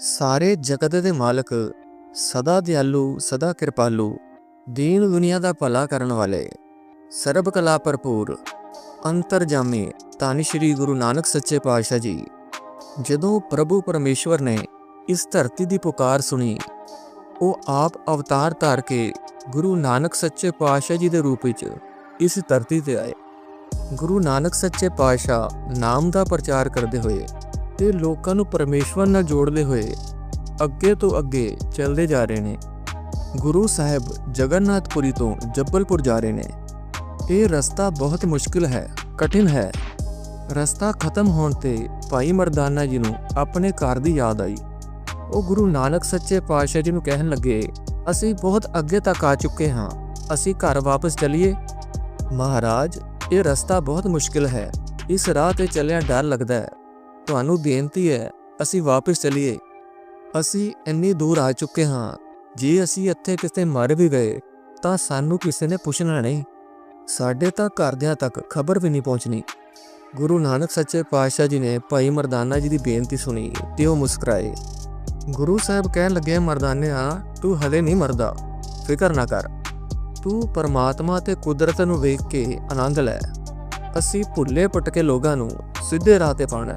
ਸਾਰੇ ਜਗਤ ਦੇ ਮਾਲਕ ਸਦਾ ਦਿਆਲੂ, ਸਦਾ ਕਿਰਪਾਲੂ, ਦੀਨ ਦੁਨੀਆ ਦਾ ਭਲਾ ਕਰਨ ਵਾਲੇ। ਸਰਬ ਕਲਾ ਭਰਪੂਰ, ਅੰਤਰਜਾਮੀ, ਧੰਨ ਸ਼੍ਰੀ ਗੁਰੂ ਨਾਨਕ ਸੱਚੇ ਪਾਤਸ਼ਾਹ ਜੀ। ਜਦੋਂ ਪ੍ਰਭੂ ਪਰਮੇਸ਼ਵਰ ਨੇ ਇਸ ਧਰਤੀ ਦੀ ਪੁਕਾਰ ਸੁਣੀ, ਉਹ ਆਪ ਅਵਤਾਰ ਧਾਰ ਕੇ ਗੁਰੂ ਨਾਨਕ ਸੱਚੇ ਪਾਤਸ਼ਾਹ ਜੀ ਦੇ ਰੂਪ ਵਿੱਚ ਇਸ ਧਰਤੀ ਤੇ ਆਏ। ਗੁਰੂ ਨਾਨਕ ਸੱਚੇ ਪਾਤਸ਼ਾਹ ਨਾਮ ਦਾ ਪ੍ਰਚਾਰ ਕਰਦੇ ਹੋਏ ਤੇ ਲੋਕਾਂ ਨੂੰ ਪਰਮੇਸ਼ਵਰ ਨਾਲ ਜੋੜਦੇ ਹੋਏ ਅੱਗੇ ਤੋਂ ਅੱਗੇ ਚੱਲਦੇ ਜਾ ਰਹੇ ਨੇ। ਗੁਰੂ ਸਾਹਿਬ ਜਗਨਨਾਥਪੁਰੀ ਤੋਂ ਜੱਬਲਪੁਰ ਜਾ ਰਹੇ ਨੇ। ਇਹ ਰਸਤਾ ਬਹੁਤ ਮੁਸ਼ਕਿਲ ਹੈ, ਕਠਿਨ ਹੈ। ਰਸਤਾ ਖਤਮ ਹੋਣ ਤੇ ਭਾਈ ਮਰਦਾਨਾ ਜੀ ਨੂੰ ਆਪਣੇ ਘਰ ਦੀ ਯਾਦ ਆਈ। ਉਹ ਗੁਰੂ ਨਾਨਕ ਸੱਚੇ ਪਾਤਸ਼ਾਹ ਜੀ ਨੂੰ ਕਹਿਣ ਲੱਗੇ, ਅਸੀਂ ਬਹੁਤ ਅੱਗੇ ਤੱਕ ਆ ਚੁੱਕੇ ਹਾਂ। ਅਸੀਂ ਘਰ ਵਾਪਸ ਚਲੀਏ? ਮਹਾਰਾਜ, ਇਹ ਰਸਤਾ ਬਹੁਤ ਮੁਸ਼ਕਿਲ ਹੈ। ਇਸ ਰਾਹ ਤੇ ਚੱਲਿਆ ਡਰ ਲੱਗਦਾ ਹੈ। ਤੁਹਾਨੂੰ ਬੇਨਤੀ ਹੈ, ਅਸੀਂ ਵਾਪਸ ਚਲੀਏ। ਅਸੀਂ ਇੰਨੀ ਦੂਰ ਆ ਚੁੱਕੇ ਹਾਂ, ਜੇ ਅਸੀਂ ਇੱਥੇ ਕਿਤੇ ਮਰ ਵੀ ਗਏ, ਤਾਂ ਸਾਨੂੰ ਕਿਸੇ ਨੇ ਪੁੱਛਣਾ ਨਹੀਂ। ਸਾਡੇ ਤਾਂ ਘਰਦਿਆਂ ਤੱਕ ਖਬਰ ਵੀ ਨਹੀਂ ਪਹੁੰਚਣੀ। ਗੁਰੂ ਨਾਨਕ ਸੱਚੇ ਪਾਤਸ਼ਾਹ ਜੀ ਨੇ ਭਾਈ ਮਰਦਾਨਾ ਜੀ ਦੀ ਬੇਨਤੀ ਸੁਣੀ ਤੇ ਉਹ ਮੁਸਕਰਾਏ। ਗੁਰੂ ਸਾਹਿਬ ਕਹਿਣ ਲੱਗੇ, ਮਰਦਾਨਿਆ, ਤੂੰ ਹਲੇ ਨਹੀਂ ਮਰਦਾ। ਫਿਕਰ ਨਾ ਕਰ। ਤੂੰ ਪਰਮਾਤਮਾ ਤੇ ਕੁਦਰਤ ਨੂੰ ਵੇਖ ਕੇ ਆਨੰਦ ਲੈ। ਅਸੀਂ ਭੁੱਲੇ ਪਟਕੇ ਲੋਕਾਂ ਨੂੰ ਸਿੱਧੇ ਰਾਹ ਤੇ ਪਾਉਣਾ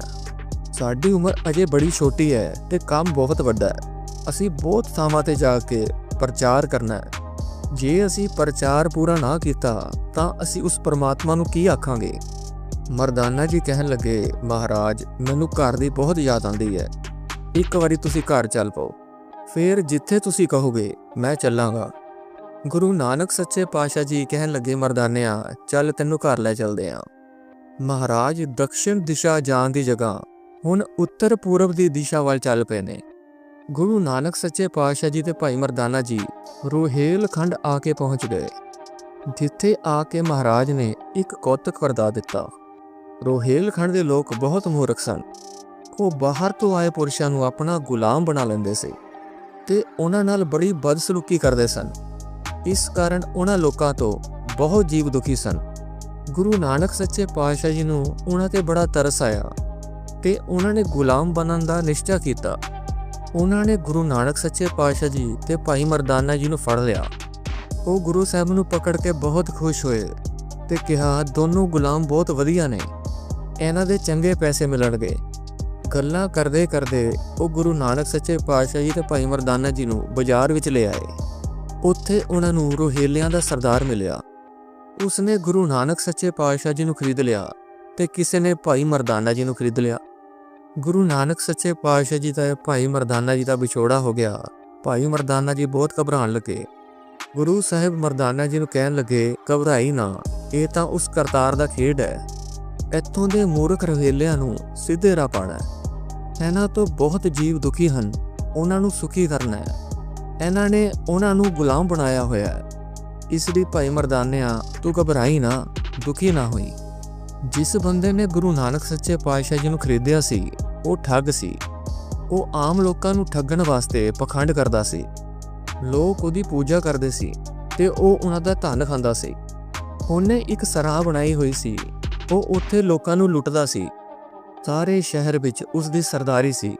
ਸਾਡੀ ਉਮਰ ਅਜੇ ਬੜੀ ਛੋਟੀ ਹੈ ਤੇ ਕੰਮ ਬਹੁਤ ਵੱਡਾ ਹੈ। ਅਸੀਂ ਬਹੁਤ ਥਾਵਾਂ ਤੇ ਜਾ ਕੇ ਪ੍ਰਚਾਰ ਕਰਨਾ ਹੈ। ਜੇ ਅਸੀਂ ਪ੍ਰਚਾਰ ਪੂਰਾ ਨਾ ਕੀਤਾ, ਤਾਂ ਅਸੀਂ ਉਸ ਪਰਮਾਤਮਾ ਨੂੰ ਕੀ ਆਖਾਂਗੇ? ਮਰਦਾਨਾ ਜੀ ਕਹਿਣ ਲੱਗੇ, ਮਹਾਰਾਜ, ਮੈਨੂੰ ਘਰ ਦੀ ਬਹੁਤ ਯਾਦ ਆਉਂਦੀ ਹੈ। ਇੱਕ ਵਾਰੀ ਤੁਸੀਂ ਘਰ ਚੱਲ ਪਾਓ। ਫਿਰ ਜਿੱਥੇ ਤੁਸੀਂ ਕਹੋਗੇ, ਮੈਂ ਚੱਲਾਂਗਾ। ਗੁਰੂ ਨਾਨਕ ਸੱਚੇ ਪਾਤਸ਼ਾਹ ਜੀ ਕਹਿਣ ਲੱਗੇ, ਮਰਦਾਨਿਆ, ਚੱਲ ਤੈਨੂੰ ਘਰ ਲੈ ਚੱਲਦੇ ਆਂ। ਮਹਾਰਾਜ, ਦਕਸ਼ਿਣ ਦਿਸ਼ਾ ਜਾਣ ਦੀ ਜਗ੍ਹਾ ਹੁਣ ਉੱਤਰ ਪੂਰਬ ਦੀ ਦਿਸ਼ਾ ਵੱਲ ਚੱਲ ਪਏ ਨੇ। ਗੁਰੂ ਨਾਨਕ ਸੱਚੇ ਪਾਤਸ਼ਾਹ ਜੀ ਤੇ ਭਾਈ ਮਰਦਾਨਾ ਜੀ ਰੋਹੇਲਖੰਡ ਆ ਕੇ ਪਹੁੰਚ ਗਏ। ਜਿੱਥੇ ਆ ਕੇ ਮਹਾਰਾਜ ਨੇ ਇੱਕ ਕੌਤਕ ਵਰਦਾ ਦਿੱਤਾ। ਰੋਹੇਲਖੰਡ ਦੇ ਲੋਕ ਬਹੁਤ ਮੂਰਖ ਸਨ। ਉਹ ਬਾਹਰ ਤੋਂ ਆਏ ਪੁਰਸ਼ਾਂ ਨੂੰ ਆਪਣਾ ਗੁਲਾਮ ਬਣਾ ਲੈਂਦੇ ਸੀ ਤੇ ਉਹਨਾਂ ਨਾਲ ਬੜੀ ਬਦਸਲੂਕੀ ਕਰਦੇ ਸਨ। ਇਸ ਕਾਰਨ ਉਹਨਾਂ ਲੋਕਾਂ ਤੋਂ ਬਹੁਤ ਜੀਵ ਦੁਖੀ ਸਨ। ਗੁਰੂ ਨਾਨਕ ਸੱਚੇ ਪਾਤਸ਼ਾਹ ਜੀ ਨੂੰ ਉਹਨਾਂ ਤੇ ਬੜਾ ਤਰਸ ਆਇਆ। ਤੇ ਉਹਨਾਂ ਨੇ ਗੁਲਾਮ ਬਣਨ ਦਾ ਨਿਸ਼ਚਾ ਕੀਤਾ। ਉਹਨਾਂ ਨੇ ਗੁਰੂ ਨਾਨਕ ਸੱਚੇ ਪਾਤਸ਼ਾਹ ਜੀ ਤੇ ਭਾਈ ਮਰਦਾਨਾ ਜੀ ਨੂੰ ਫੜ ਲਿਆ। ਉਹ ਗੁਰੂ ਸਾਹਿਬ ਨੂੰ ਪਕੜ ਕੇ ਬਹੁਤ ਖੁਸ਼ ਹੋਏ ਤੇ ਕਿਹਾ, ਦੋਨੋਂ ਗੁਲਾਮ ਬਹੁਤ ਵਧੀਆ ਨੇ। ਇਹਨਾਂ ਦੇ ਚੰਗੇ ਪੈਸੇ ਮਿਲਣਗੇ। ਗੱਲਾਂ ਕਰਦੇ ਕਰਦੇ ਉਹ ਗੁਰੂ ਨਾਨਕ ਸੱਚੇ ਪਾਤਸ਼ਾਹ ਜੀ ਤੇ ਭਾਈ ਮਰਦਾਨਾ ਜੀ ਨੂੰ ਬਾਜ਼ਾਰ ਵਿੱਚ ਲੈ ਆਏ। ਉੱਥੇ ਉਹਨਾਂ ਨੂੰ ਰੋਹੇਲਿਆਂ ਦਾ ਸਰਦਾਰ ਮਿਲਿਆ। ਉਸਨੇ ਗੁਰੂ ਨਾਨਕ ਸੱਚੇ ਪਾਤਸ਼ਾਹ ਜੀ ਨੂੰ ਖਰੀਦ ਲਿਆ ਤੇ ਕਿਸੇ ਨੇ ਭਾਈ ਮਰਦਾਨਾ ਜੀ ਨੂੰ ਖਰੀਦ ਲਿਆ। ਗੁਰੂ ਨਾਨਕ ਸੱਚੇ ਪਾਤਸ਼ਾਹ ਜੀ ਦਾ, ਭਾਈ ਮਰਦਾਨਾ ਜੀ ਦਾ ਵਿਛੋੜਾ ਹੋ ਗਿਆ। ਭਾਈ ਮਰਦਾਨਾ ਜੀ ਬਹੁਤ ਘਬਰਾਉਣ ਲੱਗੇ। ਗੁਰੂ ਸਾਹਿਬ ਮਰਦਾਨਾ ਜੀ ਨੂੰ ਕਹਿਣ ਲੱਗੇ, ਘਬਰਾਈ ਨਾ, ਇਹ ਤਾਂ ਉਸ ਕਰਤਾਰ ਦਾ ਖੇਡ ਹੈ। ਇੱਥੋਂ ਦੇ ਮੂਰਖ ਰਵੇਲਿਆਂ ਨੂੰ ਸਿੱਧੇ ਰਾਹ ਪਾਣਾ ਹੈ। ਇਹਨਾਂ ਤੋਂ ਬਹੁਤ ਜੀਵ ਦੁਖੀ ਹਨ, ਉਹਨਾਂ ਨੂੰ ਸੁਖੀ ਕਰਨਾ ਹੈ। ਇਹਨਾਂ ਨੇ ਉਹਨਾਂ ਨੂੰ ਗੁਲਾਮ ਬਣਾਇਆ ਹੋਇਆ ਹੈ। ਇਸ ਲਈ ਭਾਈ ਮਰਦਾਨਿਆ, ਤੂੰ ਘਬਰਾਈ ਨਾ, ਦੁਖੀ ਨਾ ਹੋਈ। ਜਿਸ ਬੰਦੇ ਨੇ ਗੁਰੂ ਨਾਨਕ ਸੱਚੇ ਪਾਤਸ਼ਾਹ ਜੀ ਨੂੰ ਖਰੀਦਿਆ ਸੀ, ਉਹ ਠੱਗ ਸੀ। ਉਹ ਆਮ ਲੋਕਾਂ ਨੂੰ ਠੱਗਣ ਵਾਸਤੇ ਪਖੰਡ ਕਰਦਾ ਸੀ। ਲੋਕ ਉਹਦੀ ਪੂਜਾ ਕਰਦੇ ਸੀ ਤੇ ਉਹ ਉਹਨਾਂ ਦਾ ਧਨ ਖਾਂਦਾ ਸੀ। ਉਹਨੇ ਇੱਕ ਸਰਾਹ ਬਣਾਈ ਹੋਈ ਸੀ। ਉਹ ਉੱਥੇ ਲੋਕਾਂ ਨੂੰ ਲੁੱਟਦਾ ਸੀ। ਸਾਰੇ ਸ਼ਹਿਰ ਵਿੱਚ ਉਸ ਦੀ ਸਰਦਾਰੀ ਸੀ।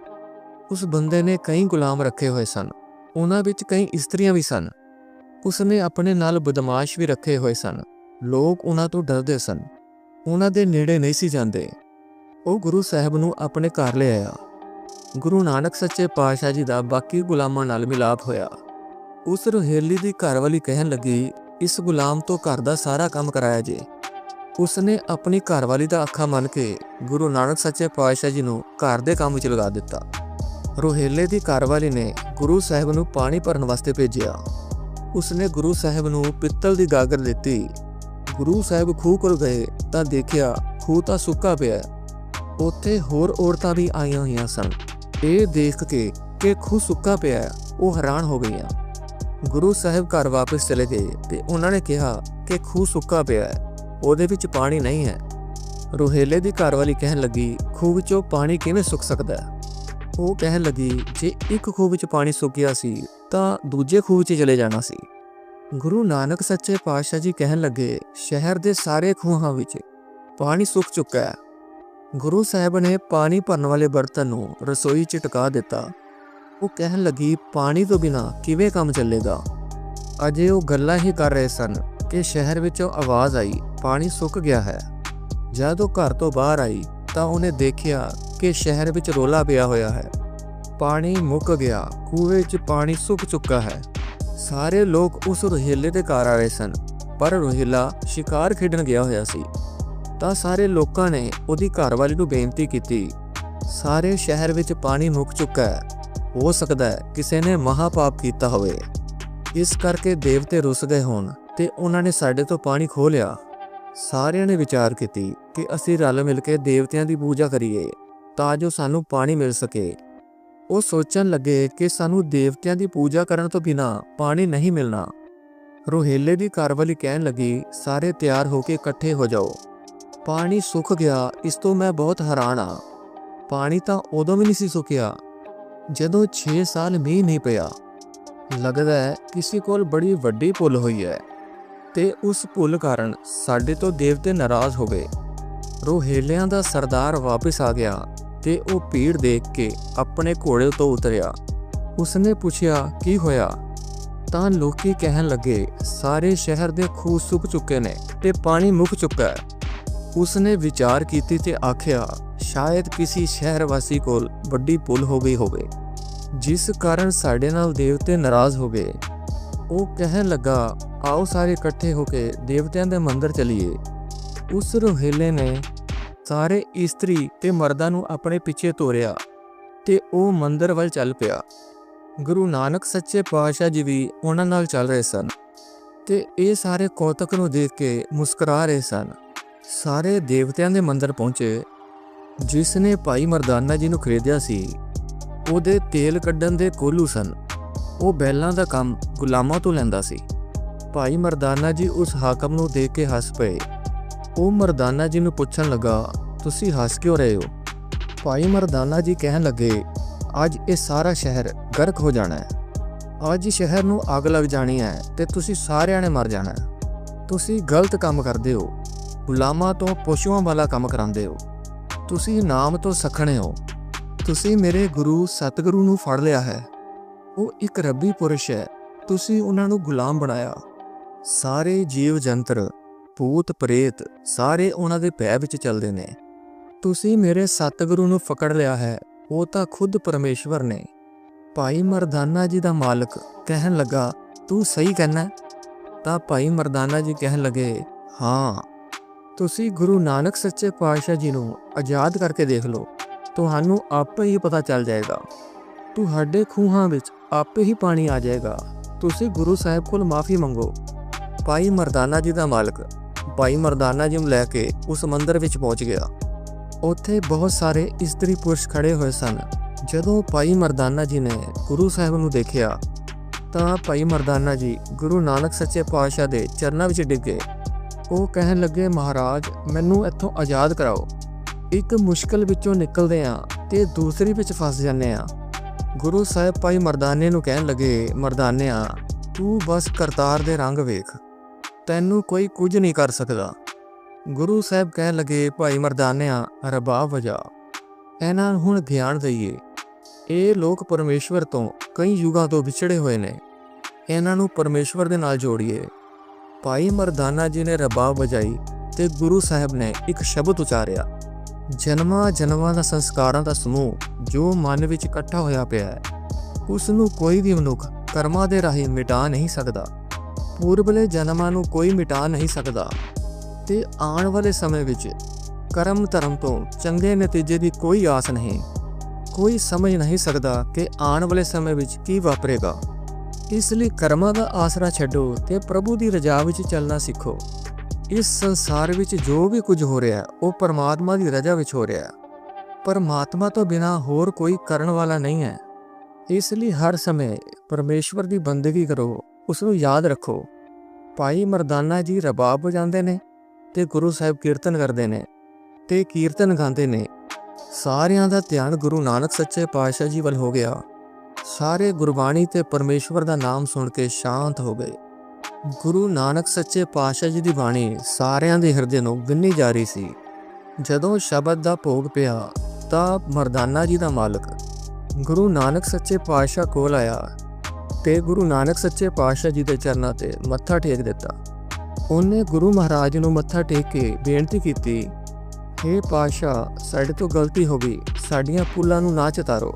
ਉਸ ਬੰਦੇ ਨੇ ਕਈ ਗੁਲਾਮ ਰੱਖੇ ਹੋਏ ਸਨ। ਉਹਨਾਂ ਵਿੱਚ ਕਈ ਇਸਤਰੀਆਂ ਵੀ ਸਨ। ਉਸਨੇ ਆਪਣੇ ਨਾਲ ਬਦਮਾਸ਼ ਵੀ ਰੱਖੇ ਹੋਏ ਸਨ। ਲੋਕ ਉਹਨਾਂ ਤੋਂ ਡਰਦੇ ਸਨ। ਉਹਨਾਂ ਦੇ ਨੇੜੇ ਨਹੀਂ ਸੀ ਜਾਂਦੇ। ਉਹ ਗੁਰੂ ਸਾਹਿਬ ਨੂੰ ਆਪਣੇ ਘਰ ਲੈ ਆਇਆ। ਗੁਰੂ ਨਾਨਕ ਸੱਚੇ ਪਾਤਸ਼ਾਹ ਜੀ ਦਾ ਬਾਕੀ ਗੁਲਾਮਾਂ ਨਾਲ ਮਿਲਾਪ ਹੋਇਆ। ਉਸ ਰੋਹੇਲੀ ਦੀ ਘਰਵਾਲੀ ਕਹਿਣ ਲੱਗੀ, ਇਸ ਗੁਲਾਮ ਤੋਂ ਘਰ ਦਾ ਸਾਰਾ ਕੰਮ ਕਰਾਇਆ ਜੇ। ਉਸਨੇ ਆਪਣੀ ਘਰਵਾਲੀ ਦਾ ਅੱਖਾਂ ਮੰਨ ਕੇ ਗੁਰੂ ਨਾਨਕ ਸੱਚੇ ਪਾਤਸ਼ਾਹ ਜੀ ਨੂੰ ਘਰ ਦੇ ਕੰਮ ਵਿੱਚ ਲਗਾ ਦਿੱਤਾ। ਰੋਹੇਲੇ ਦੀ ਘਰਵਾਲੀ ਨੇ ਗੁਰੂ ਸਾਹਿਬ ਨੂੰ ਪਾਣੀ ਭਰਨ ਵਾਸਤੇ ਭੇਜਿਆ। ਉਸਨੇ ਗੁਰੂ ਸਾਹਿਬ ਨੂੰ ਪਿੱਤਲ ਦੀ ਗਾਗਰ ਦਿੱਤੀ। ਗੁਰੂ ਸਾਹਿਬ ਖੂਹ ਕੋਲ ਗਏ ਤਾਂ ਦੇਖਿਆ ਖੂਹ ਤਾਂ ਸੁੱਕਾ ਪਿਆ ਉੱਥੇ ਹੋਰ ਔਰਤਾਂ ਵੀ ਆਈਆਂ ਹੋਈਆਂ ਸਨ। ਇਹ ਦੇਖ ਕੇ ਕਿ ਖੂਹ ਸੁੱਕਾ ਪਿਆ ਉਹ ਹੈਰਾਨ ਹੋ ਗਈਆਂ। ਗੁਰੂ ਸਾਹਿਬ ਘਰ ਵਾਪਸ ਚਲੇ ਗਏ ਤੇ ਉਹਨਾਂ ਨੇ ਕਿਹਾ ਕਿ ਖੂਹ ਸੁੱਕਾ ਪਿਆ ਹੈ, ਉਹਦੇ ਵਿੱਚ ਪਾਣੀ ਨਹੀਂ ਹੈ। ਰੋਹੇਲੇ ਦੀ ਘਰਵਾਲੀ ਕਹਿਣ ਲੱਗੀ, ਖੂਹ ਵਿੱਚੋਂ ਪਾਣੀ ਕਿਵੇਂ ਸੁੱਕ ਸਕਦਾ ਹੈ? ਉਹ ਕਹਿਣ ਲੱਗੀ, ਜੇ ਇੱਕ ਖੂਹ ਵਿੱਚ ਪਾਣੀ ਸੁੱਕ ਗਿਆ ਸੀ, ਤਾਂ ਦੂਜੇ ਖੂਹ 'ਚ ਚਲੇ ਜਾਣਾ ਸੀ। ਗੁਰੂ ਨਾਨਕ ਸੱਚੇ ਪਾਤਸ਼ਾਹ ਜੀ ਕਹਿਣ ਲੱਗੇ, ਸ਼ਹਿਰ ਦੇ ਸਾਰੇ ਖੂਹਾਂ ਵਿੱਚ ਪਾਣੀ ਸੁੱਕ ਚੁੱਕਾ ਹੈ। ਗੁਰੂ ਸਾਹਿਬ ਨੇ ਪਾਣੀ ਭਰਨ ਵਾਲੇ ਬਰਤਨ ਨੂੰ ਰਸੋਈ 'ਚ ਟਿਕਾ ਦਿੱਤਾ। ਉਹ ਕਹਿਣ ਲੱਗੀ, ਪਾਣੀ ਤੋਂ ਬਿਨਾ ਕਿਵੇਂ ਕੰਮ ਚੱਲੇਗਾ? ਅਜੇ ਉਹ ਗੱਲਾਂ ਹੀ ਕਰ ਰਹੇ ਸਨ ਕਿ ਸ਼ਹਿਰ ਵਿੱਚੋਂ ਆਵਾਜ਼ ਆਈ, ਪਾਣੀ ਸੁੱਕ ਗਿਆ ਹੈ। ਜਦ ਉਹ ਘਰ ਤੋਂ ਬਾਹਰ ਆਈ, ਤਾਂ ਉਹਨੇ ਦੇਖਿਆ ਕਿ ਸ਼ਹਿਰ ਵਿੱਚ ਰੋਲਾ ਪਿਆ ਹੋਇਆ ਹੈ। ਪਾਣੀ ਮੁੱਕ ਗਿਆ ਕੂਏ ਵਿੱਚ ਪਾਣੀ ਸੁੱਕ ਚੁੱਕਾ ਹੈ। ਸਾਰੇ ਲੋਕ ਉਸ ਰੋਹਿਲੇ ਦੇ ਘਰ ਆ ਰਹੇ ਸਨ, ਪਰ ਰੋਹਿਲਾ ਸ਼ਿਕਾਰ ਖੇਡਣ ਗਿਆ ਹੋਇਆ ਸੀ। ਤਾਂ ਸਾਰੇ ਲੋਕਾਂ ਨੇ ਉਹਦੀ ਘਰਵਾਲੀ ਨੂੰ ਬੇਨਤੀ ਕੀਤੀ, ਸਾਰੇ ਸ਼ਹਿਰ ਵਿੱਚ ਪਾਣੀ ਮੁੱਕ ਚੁੱਕਾ ਹੈ। ਹੋ ਸਕਦਾ ਹੈ ਕਿਸੇ ਨੇ ਮਹਾਪਾਪ ਕੀਤਾ ਹੋਵੇ। ਇਸ ਕਰਕੇ ਦੇਵਤੇ ਰੁੱਸ ਗਏ ਹੋਣ ਤੇ ਉਹਨਾਂ ਨੇ ਸਾਡੇ ਤੋਂ ਪਾਣੀ ਖੋਹ ਲਿਆ। ਸਾਰਿਆਂ ਨੇ ਵਿਚਾਰ ਕੀਤੀ ਕਿ ਅਸੀਂ ਰਲ ਮਿਲ ਕੇ ਦੇਵਤਿਆਂ ਦੀ ਪੂਜਾ ਕਰੀਏ, ਤਾਂ ਜੋ ਸਾਨੂੰ ਪਾਣੀ ਮਿਲ ਸਕੇ। ਉਹ ਸੋਚਣ ਲੱਗੇ ਕਿ ਸਾਨੂੰ ਦੇਵਤਿਆਂ ਦੀ ਪੂਜਾ ਕਰਨ ਤੋਂ ਬਿਨਾ ਪਾਣੀ ਨਹੀਂ ਮਿਲਣਾ। ਰੋਹੇਲੇ ਦੀ ਘਰਵਾਲੀ ਕਹਿਣ ਲੱਗੀ, ਸਾਰੇ ਤਿਆਰ ਹੋ ਕੇ ਇਕੱਠੇ ਹੋ ਜਾਓ। ਪਾਣੀ ਸੁੱਕ ਗਿਆ, ਇਸ ਤੋਂ ਮੈਂ ਬਹੁਤ ਹੈਰਾਨ ਆ। ਪਾਣੀ ਤਾਂ ਉਦੋਂ ਵੀ ਨਹੀਂ ਸੀ ਸੁੱਕਿਆ, ਜਦੋਂ 6 ਸਾਲ ਮੀਂਹ ਨਹੀਂ ਪਿਆ। ਲੱਗਦਾ ਹੈ ਕਿਸੇ ਕੋਲ ਬੜੀ ਵੱਡੀ ਭੁੱਲ ਹੋਈ ਹੈ। ਤੇ ਉਸ ਭੁੱਲ ਕਾਰਨ ਸਾਡੇ ਤੋਂ ਦੇਵਤੇ ਨਾਰਾਜ਼ ਹੋ ਗਏ। ਰੋਹੇਲਿਆਂ ਦਾ ਸਰਦਾਰ ਵਾਪਸ ਆ ਗਿਆ। ਤੇ ਉਹ ਭੀੜ ਦੇਖ ਕੇ ਆਪਣੇ ਘੋੜੇ ਤੋਂ ਉਤਰਿਆ। ਉਸਨੇ ਪੁੱਛਿਆ, ਕੀ ਹੋਇਆ? ਤਾਂ ਲੋਕੀ ਕਹਿਣ ਲੱਗੇ, ਸਾਰੇ ਸ਼ਹਿਰ ਦੇ ਖੂਹ ਸੁੱਕ ਚੁੱਕੇ ਨੇ ਤੇ ਪਾਣੀ ਮੁੱਕ ਚੁੱਕਾ ਹੈ। ਉਸਨੇ ਵਿਚਾਰ ਕੀਤੀ ਤੇ ਆਖਿਆ, ਸ਼ਾਇਦ ਕਿਸੇ ਸ਼ਹਿਰ ਵਾਸੀ ਕੋਲ ਵੱਡੀ ਭੁੱਲ ਹੋ ਗਈ ਹੋਵੇ। ਜਿਸ ਕਾਰਨ ਸਾਡੇ ਨਾਲ ਦੇਵਤੇ ਨਾਰਾਜ਼ ਹੋ ਗਏ। ਉਹ ਕਹਿਣ ਲੱਗਾ, ਆਓ ਸਾਰੇ ਇਕੱਠੇ ਹੋ ਕੇ ਦੇਵਤਿਆਂ ਦੇ ਮੰਦਿਰ ਚਲੀਏ। ਉਸ ਰੋਹੇਲੇ ਨੇ ਸਾਰੇ ਇਸਤਰੀ ਤੇ ਮਰਦਾਂ ਨੂੰ ਆਪਣੇ ਪਿੱਛੇ ਤੋਰਿਆ ਤੇ ਉਹ ਮੰਦਰ ਵੱਲ ਚੱਲ ਪਿਆ। ਗੁਰੂ ਨਾਨਕ ਸੱਚੇ ਪਾਤਸ਼ਾਹ ਜੀ ਵੀ ਉਹਨਾਂ ਨਾਲ ਚੱਲ ਰਹੇ ਸਨ ਤੇ ਇਹ ਸਾਰੇ ਕੌਤਕ ਨੂੰ ਦੇਖ ਕੇ ਮੁਸਕਰਾ ਰਹੇ ਸਨ। ਸਾਰੇ ਦੇਵਤਿਆਂ ਦੇ ਮੰਦਰ ਪਹੁੰਚੇ। ਜਿਸ ਨੇ ਭਾਈ ਮਰਦਾਨਾ ਜੀ ਨੂੰ ਖਰੀਦਿਆ ਸੀ, ਉਹਦੇ ਤੇਲ ਕੱਢਣ ਦੇ ਕੋਲੂ ਸਨ। ਉਹ ਬੈਲਾਂ ਦਾ ਕੰਮ ਗੁਲਾਮਾਂ ਤੋਂ ਲੈਂਦਾ ਸੀ। ਭਾਈ ਮਰਦਾਨਾ ਜੀ ਉਸ ਹਾਕਮ ਨੂੰ ਦੇਖ ਕੇ ਹੱਸ ਪਏ। ਉਹ ਮਰਦਾਨਾ ਜੀ ਨੂੰ ਪੁੱਛਣ ਲੱਗਾ, ਤੁਸੀਂ ਹੱਸ ਕਿਉਂ ਰਹੇ ਹੋ? ਭਾਈ ਮਰਦਾਨਾ ਜੀ ਕਹਿਣ ਲੱਗੇ, ਅੱਜ ਇਹ ਸਾਰਾ ਸ਼ਹਿਰ ਗਰਕ ਹੋ ਜਾਣਾ ਹੈ। ਅੱਜ ਸ਼ਹਿਰ ਨੂੰ ਅੱਗ ਲੱਗ ਜਾਣੀ ਹੈ ਤੇ ਤੁਸੀਂ ਸਾਰਿਆਂ ਨੇ ਮਰ ਜਾਣਾ ਹੈ। ਤੁਸੀਂ ਗਲਤ ਕੰਮ ਕਰਦੇ ਹੋ। ਗੁਲਾਮਾਂ ਤੋਂ ਪਸ਼ੂਆਂ ਵਾਲਾ ਕੰਮ ਕਰਾਉਂਦੇ ਹੋ। ਤੁਸੀਂ ਨਾਮ ਤੋਂ ਸਖਣੇ ਹੋ। ਤੁਸੀਂ ਮੇਰੇ ਗੁਰੂ ਸਤਿਗੁਰੂ ਨੂੰ ਫੜ ਲਿਆ ਹੈ। ਉਹ ਇੱਕ ਰੱਬੀ ਪੁਰਸ਼ ਹੈ। ਤੁਸੀਂ ਉਹਨਾਂ ਨੂੰ ਗੁਲਾਮ ਬਣਾਇਆ। ਸਾਰੇ ਜੀਵ ਜੰਤਰ ਭੂਤ ਪ੍ਰੇਤ ਸਾਰੇ ਉਹਨਾਂ ਦੇ ਭੈ ਵਿੱਚ ਚੱਲਦੇ ਨੇ। ਤੁਸੀਂ ਮੇਰੇ ਸਤਿਗੁਰੂ ਨੂੰ ਫਕੜ ਲਿਆ ਹੈ, ਉਹ ਤਾਂ ਖੁਦ ਪਰਮੇਸ਼ਵਰ ਨੇ। ਭਾਈ ਮਰਦਾਨਾ ਜੀ ਦਾ ਮਾਲਕ ਕਹਿਣ ਲੱਗਾ, ਤੂੰ ਸਹੀ ਕਹਿਣਾ ਤਾਂ ਭਾਈ ਮਰਦਾਨਾ ਜੀ ਕਹਿਣ ਲੱਗੇ, ਹਾਂ। ਤੁਸੀਂ ਗੁਰੂ ਨਾਨਕ ਸੱਚੇ ਪਾਤਸ਼ਾਹ ਜੀ ਨੂੰ ਆਜ਼ਾਦ ਕਰਕੇ ਦੇਖ ਲਓ। ਤੁਹਾਨੂੰ ਆਪੇ ਹੀ ਪਤਾ ਚੱਲ ਜਾਏਗਾ। ਤੁਹਾਡੇ ਖੂਹਾਂ ਵਿੱਚ ਆਪੇ ਹੀ ਪਾਣੀ ਆ ਜਾਏਗਾ। ਤੁਸੀਂ ਗੁਰੂ ਸਾਹਿਬ ਕੋਲ ਮਾਫੀ ਮੰਗੋ। ਭਾਈ ਮਰਦਾਨਾ ਜੀ ਦਾ ਮਾਲਕ ਭਾਈ ਮਰਦਾਨਾ ਜੀ ਨੂੰ ਲੈ ਕੇ ਉਸ ਮੰਦਰ ਵਿੱਚ ਪਹੁੰਚ ਗਿਆ। ਉੱਥੇ ਬਹੁਤ ਸਾਰੇ ਇਸਤਰੀ ਪੁਰਸ਼ ਖੜੇ ਹੋਏ ਸਨ। ਜਦੋਂ ਭਾਈ ਮਰਦਾਨਾ ਜੀ ਨੇ ਗੁਰੂ ਸਾਹਿਬ ਨੂੰ ਦੇਖਿਆ, ਤਾਂ ਭਾਈ ਮਰਦਾਨਾ ਜੀ ਗੁਰੂ ਨਾਨਕ ਸੱਚੇ ਪਾਤਸ਼ਾਹ ਦੇ ਚਰਨਾਂ ਵਿੱਚ ਡਿੱਗੇ ਉਹ ਕਹਿਣ ਲੱਗੇ, ਮਹਾਰਾਜ, ਮੈਨੂੰ ਇੱਥੋਂ ਆਜ਼ਾਦ ਕਰਾਓ। ਇੱਕ ਮੁਸ਼ਕਲ ਵਿੱਚੋਂ ਨਿਕਲਦੇ ਆ ਤੇ ਦੂਸਰੀ ਵਿੱਚ ਫਸ ਜਾਂਦੇ ਆ। ਗੁਰੂ ਸਾਹਿਬ ਭਾਈ ਮਰਦਾਨੇ ਨੂੰ ਕਹਿਣ ਲੱਗੇ, ਮਰਦਾਨਿਆ, ਤੂੰ ਬਸ ਕਰਤਾਰ ਦੇ ਰੰਗ ਵੇਖ। ਤੈਨੂੰ ਕੋਈ ਕੁਝ ਨਹੀਂ ਕਰ ਸਕਦਾ। ਗੁਰੂ ਸਾਹਿਬ ਕਹਿਣ ਲੱਗੇ, ਭਾਈ ਮਰਦਾਨਿਆ ਰਬਾਬ ਵਜਾ। ਇਹਨਾਂ ਨੂੰ ਹੁਣ ਗਿਆਨ ਦਈਏ। ਇਹ ਲੋਕ ਪਰਮੇਸ਼ਵਰ ਤੋਂ ਕਈ ਯੁਗਾਂ ਤੋਂ ਵਿਛੜੇ ਹੋਏ ਨੇ। ਇਹਨਾਂ ਨੂੰ ਪਰਮੇਸ਼ਵਰ ਦੇ ਨਾਲ ਜੋੜੀਏ। ਭਾਈ ਮਰਦਾਨਾ ਜੀ ਨੇ ਰਬਾ ਵਜਾਈ ਤੇ ਗੁਰੂ ਸਾਹਿਬ ਨੇ ਇੱਕ ਸ਼ਬਦ ਉਚਾਰਿਆ। ਜਨਮਾਂ ਜਨਮਾਂ ਦਾ ਸੰਸਕਾਰਾਂ ਦਾ ਸਮੂਹ ਜੋ ਮਨ ਵਿੱਚ ਇਕੱਠਾ ਹੋਇਆ ਪਿਆ ਹੈ ਉਸ ਨੂੰ ਕੋਈ ਵੀ ਮਨੁੱਖ ਕਰਮਾਂ ਦੇ ਰਾਹੀਂ ਮਿਟਾ ਨਹੀਂ ਸਕਦਾ। ਪੂਰਬਲੇ ਜਨਮਾਂ ਨੂੰ ਕੋਈ ਮਿਟਾ ਨਹੀਂ ਸਕਦਾ। ਤੇ ਆਉਣ ਵਾਲੇ ਸਮੇਂ ਵਿੱਚ ਕਰਮ ਧਰਮ ਤੋਂ ਚੰਗੇ ਨਤੀਜੇ ਦੀ ਕੋਈ ਆਸ ਨਹੀਂ। ਕੋਈ ਸਮਝ ਨਹੀਂ ਸਕਦਾ ਕਿ ਆਉਣ ਵਾਲੇ ਸਮੇਂ ਵਿੱਚ ਕੀ ਵਾਪਰੇਗਾ। ਇਸ ਲਈ ਕਰਮਾਂ ਦਾ ਆਸਰਾ ਛੱਡੋ ਤੇ ਪ੍ਰਭੂ ਦੀ ਰਜ਼ਾ ਵਿੱਚ ਚੱਲਣਾ ਸਿੱਖੋ। ਇਸ ਸੰਸਾਰ ਵਿੱਚ ਜੋ ਵੀ ਕੁਝ ਹੋ ਰਿਹਾ, ਉਹ ਪਰਮਾਤਮਾ ਦੀ ਰਜ਼ਾ ਵਿੱਚ ਹੋ ਰਿਹਾ। ਪਰਮਾਤਮਾ ਤੋਂ ਬਿਨਾ ਹੋਰ ਕੋਈ ਕਰਨ ਵਾਲਾ ਨਹੀਂ ਹੈ। ਇਸ ਲਈ ਹਰ ਸਮੇਂ ਪਰਮੇਸ਼ਵਰ ਦੀ ਬੰਦਗੀ ਕਰੋ। ਉਸ ਨੂੰ ਯਾਦ ਰੱਖੋ। ਭਾਈ ਮਰਦਾਨਾ ਜੀ ਰਬਾਬ ਵਜਾਉਂਦੇ ਨੇ ਤੇ ਗੁਰੂ ਸਾਹਿਬ ਕੀਰਤਨ ਕਰਦੇ ਨੇ ਤੇ ਕੀਰਤਨ ਗਾਉਂਦੇ ਨੇ। ਸਾਰਿਆਂ ਦਾ ਧਿਆਨ ਗੁਰੂ ਨਾਨਕ ਸੱਚੇ ਪਾਤਸ਼ਾਹ ਜੀ ਵੱਲ ਹੋ ਗਿਆ। ਸਾਰੇ ਗੁਰਬਾਣੀ ਤੇ ਪਰਮੇਸ਼ਵਰ ਦਾ ਨਾਮ ਸੁਣ ਕੇ ਸ਼ਾਂਤ ਹੋ ਗਏ। ਗੁਰੂ ਨਾਨਕ ਸੱਚੇ ਪਾਤਸ਼ਾਹ ਜੀ ਦੀ ਬਾਣੀ ਸਾਰਿਆਂ ਦੇ ਹਿਰਦੇ ਨੂੰ ਗਿੰਨੀ ਜਾ ਰਹੀ ਸੀ। ਜਦੋਂ ਸ਼ਬਦ ਦਾ ਭੋਗ ਪਿਆ ਤਾਂ ਮਰਦਾਨਾ ਜੀ ਦਾ ਮਾਲਕ ਗੁਰੂ ਨਾਨਕ ਸੱਚੇ ਪਾਤਸ਼ਾਹ ਕੋਲ ਆਇਆ। ਤੇ ਗੁਰੂ ਨਾਨਕ ਸੱਚੇ ਪਾਤਸ਼ਾਹ ਜੀ ਦੇ ਚਰਨਾਂ ਤੇ ਮੱਥਾ ਟੇਕ ਦਿੱਤਾ। ਉਹਨੇ ਗੁਰੂ ਮਹਾਰਾਜ ਨੂੰ ਮੱਥਾ ਟੇਕ ਕੇ ਬੇਨਤੀ ਕੀਤੀ, ਹੇ ਪਾਤਸ਼ਾਹ, ਸਾਡੇ ਤੋਂ ਗਲਤੀ ਹੋ ਗਈ, ਸਾਡੀਆਂ ਪੁੱਲਾਂ ਨੂੰ ਨਾ ਚਤਾਰੋ।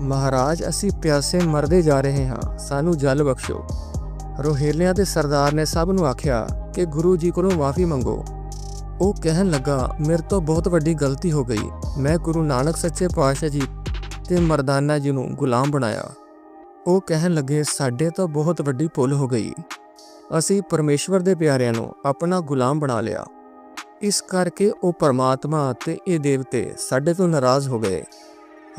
ਮਹਾਰਾਜ, ਅਸੀਂ ਪਿਆਸੇ ਮਰਦੇ ਜਾ ਰਹੇ ਹਾਂ, ਸਾਨੂੰ ਜਲ ਬਖਸ਼ੋ। ਰੋਹੇਲਿਆਂ ਦੇ ਸਰਦਾਰ ਨੇ ਸਭ ਨੂੰ ਆਖਿਆ ਕਿ ਗੁਰੂ ਜੀ ਕੋਲੋਂ ਮਾਫੀ ਮੰਗੋ। ਉਹ ਕਹਿਣ ਲੱਗਾ, ਮੇਰੇ ਤੋਂ ਬਹੁਤ ਵੱਡੀ ਗਲਤੀ ਹੋ ਗਈ। ਮੈਂ ਗੁਰੂ ਨਾਨਕ ਸੱਚੇ ਪਾਤਸ਼ਾਹ ਜੀ ਤੇ ਮਰਦਾਨਾ ਜੀ ਨੂੰ ਗੁਲਾਮ ਬਣਾਇਆ। ਉਹ ਕਹਿਣ ਲੱਗੇ, ਸਾਡੇ ਤਾਂ ਬਹੁਤ ਵੱਡੀ ਭੁੱਲ ਹੋ ਗਈ। ਅਸੀਂ ਪਰਮੇਸ਼ਵਰ ਦੇ ਪਿਆਰਿਆਂ ਨੂੰ ਆਪਣਾ ਗੁਲਾਮ ਬਣਾ ਲਿਆ। ਇਸ ਕਰਕੇ ਉਹ ਪਰਮਾਤਮਾ ਅਤੇ ਇਹ ਦੇਵਤੇ ਸਾਡੇ ਤੋਂ ਨਾਰਾਜ਼ ਹੋ ਗਏ।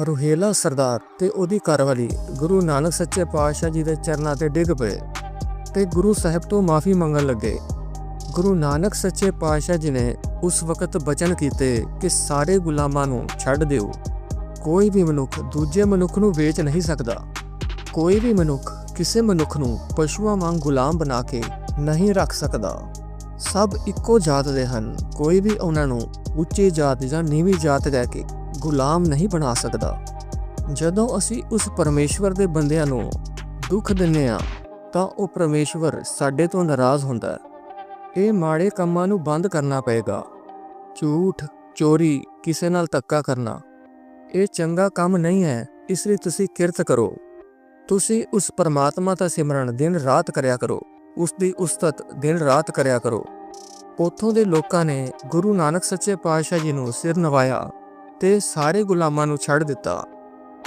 ਰੋਹੇਲਾ ਸਰਦਾਰ ਤੇ ਉਹਦੀ ਘਰਵਾਲੀ ਗੁਰੂ ਨਾਨਕ ਸੱਚੇ ਪਾਤਸ਼ਾਹ ਜੀ ਦੇ ਚਰਨਾਂ ਤੇ ਡਿੱਗ ਪਏ ਤੇ ਗੁਰੂ ਸਾਹਿਬ ਤੋਂ ਮਾਫੀ ਮੰਗਣ ਲੱਗੇ। ਗੁਰੂ ਨਾਨਕ ਸੱਚੇ ਪਾਤਸ਼ਾਹ ਜੀ ਨੇ ਉਸ ਵਕਤ ਬਚਨ ਕੀਤੇ ਕਿ ਸਾਰੇ ਗੁਲਾਮਾਂ ਨੂੰ ਛੱਡ ਦਿਓ। ਕੋਈ ਵੀ ਮਨੁੱਖ ਦੂਜੇ ਮਨੁੱਖ ਨੂੰ ਵੇਚ ਨਹੀਂ ਸਕਦਾ। ਕੋਈ ਵੀ ਮਨੁੱਖ ਕਿਸੇ ਮਨੁੱਖ ਨੂੰ ਪਸ਼ੂਆਂ ਵਾਂਗ ਗੁਲਾਮ ਬਣਾ ਕੇ ਨਹੀਂ ਰੱਖ ਸਕਦਾ। ਸਭ ਇੱਕੋ ਜਾਤ ਦੇ ਹਨ। ਕੋਈ ਵੀ ਉਹਨਾਂ ਨੂੰ ਉੱਚੀ ਜਾਤ ਜਾਂ ਨੀਵੀਂ ਜਾਤ ਲੈ ਕੇ ਗੁਲਾਮ ਨਹੀਂ ਬਣਾ ਸਕਦਾ। ਜਦੋਂ ਅਸੀਂ ਉਸ ਪਰਮੇਸ਼ਵਰ ਦੇ ਬੰਦਿਆਂ ਨੂੰ ਦੁੱਖ ਦਿੰਨੇ ਆ ਤਾਂ ਉਹ ਪਰਮੇਸ਼ਵਰ ਸਾਡੇ ਤੋਂ ਨਾਰਾਜ਼ ਹੁੰਦਾ ਹੈ। ਇਹ ਮਾੜੇ ਕੰਮਾਂ ਨੂੰ ਬੰਦ ਕਰਨਾ ਪਏਗਾ। ਝੂਠ, ਚੋਰੀ, ਕਿਸੇ ਨਾਲ ਧੱਕਾ ਕਰਨਾ, ਇਹ ਚੰਗਾ ਕੰਮ ਨਹੀਂ ਹੈ। ਇਸ ਲਈ ਤੁਸੀਂ ਕਿਰਤ ਕਰੋ। ਤੁਸੀਂ ਉਸ ਪਰਮਾਤਮਾ ਦਾ ਸਿਮਰਨ ਦਿਨ ਰਾਤ ਕਰਿਆ ਕਰੋ ਉਸ ਦੀ ਉਸਤਤ ਦਿਨ ਰਾਤ ਕਰਿਆ ਕਰੋ। ਉਥੋਂ ਦੇ ਲੋਕਾਂ ਨੇ ਗੁਰੂ ਨਾਨਕ ਸੱਚੇ ਪਾਤਸ਼ਾਹ ਜੀ ਨੂੰ ਸਿਰ ਨਵਾਇਆ ਤੇ ਸਾਰੇ ਗੁਲਾਮਾਂ ਨੂੰ ਛੱਡ ਦਿੱਤਾ।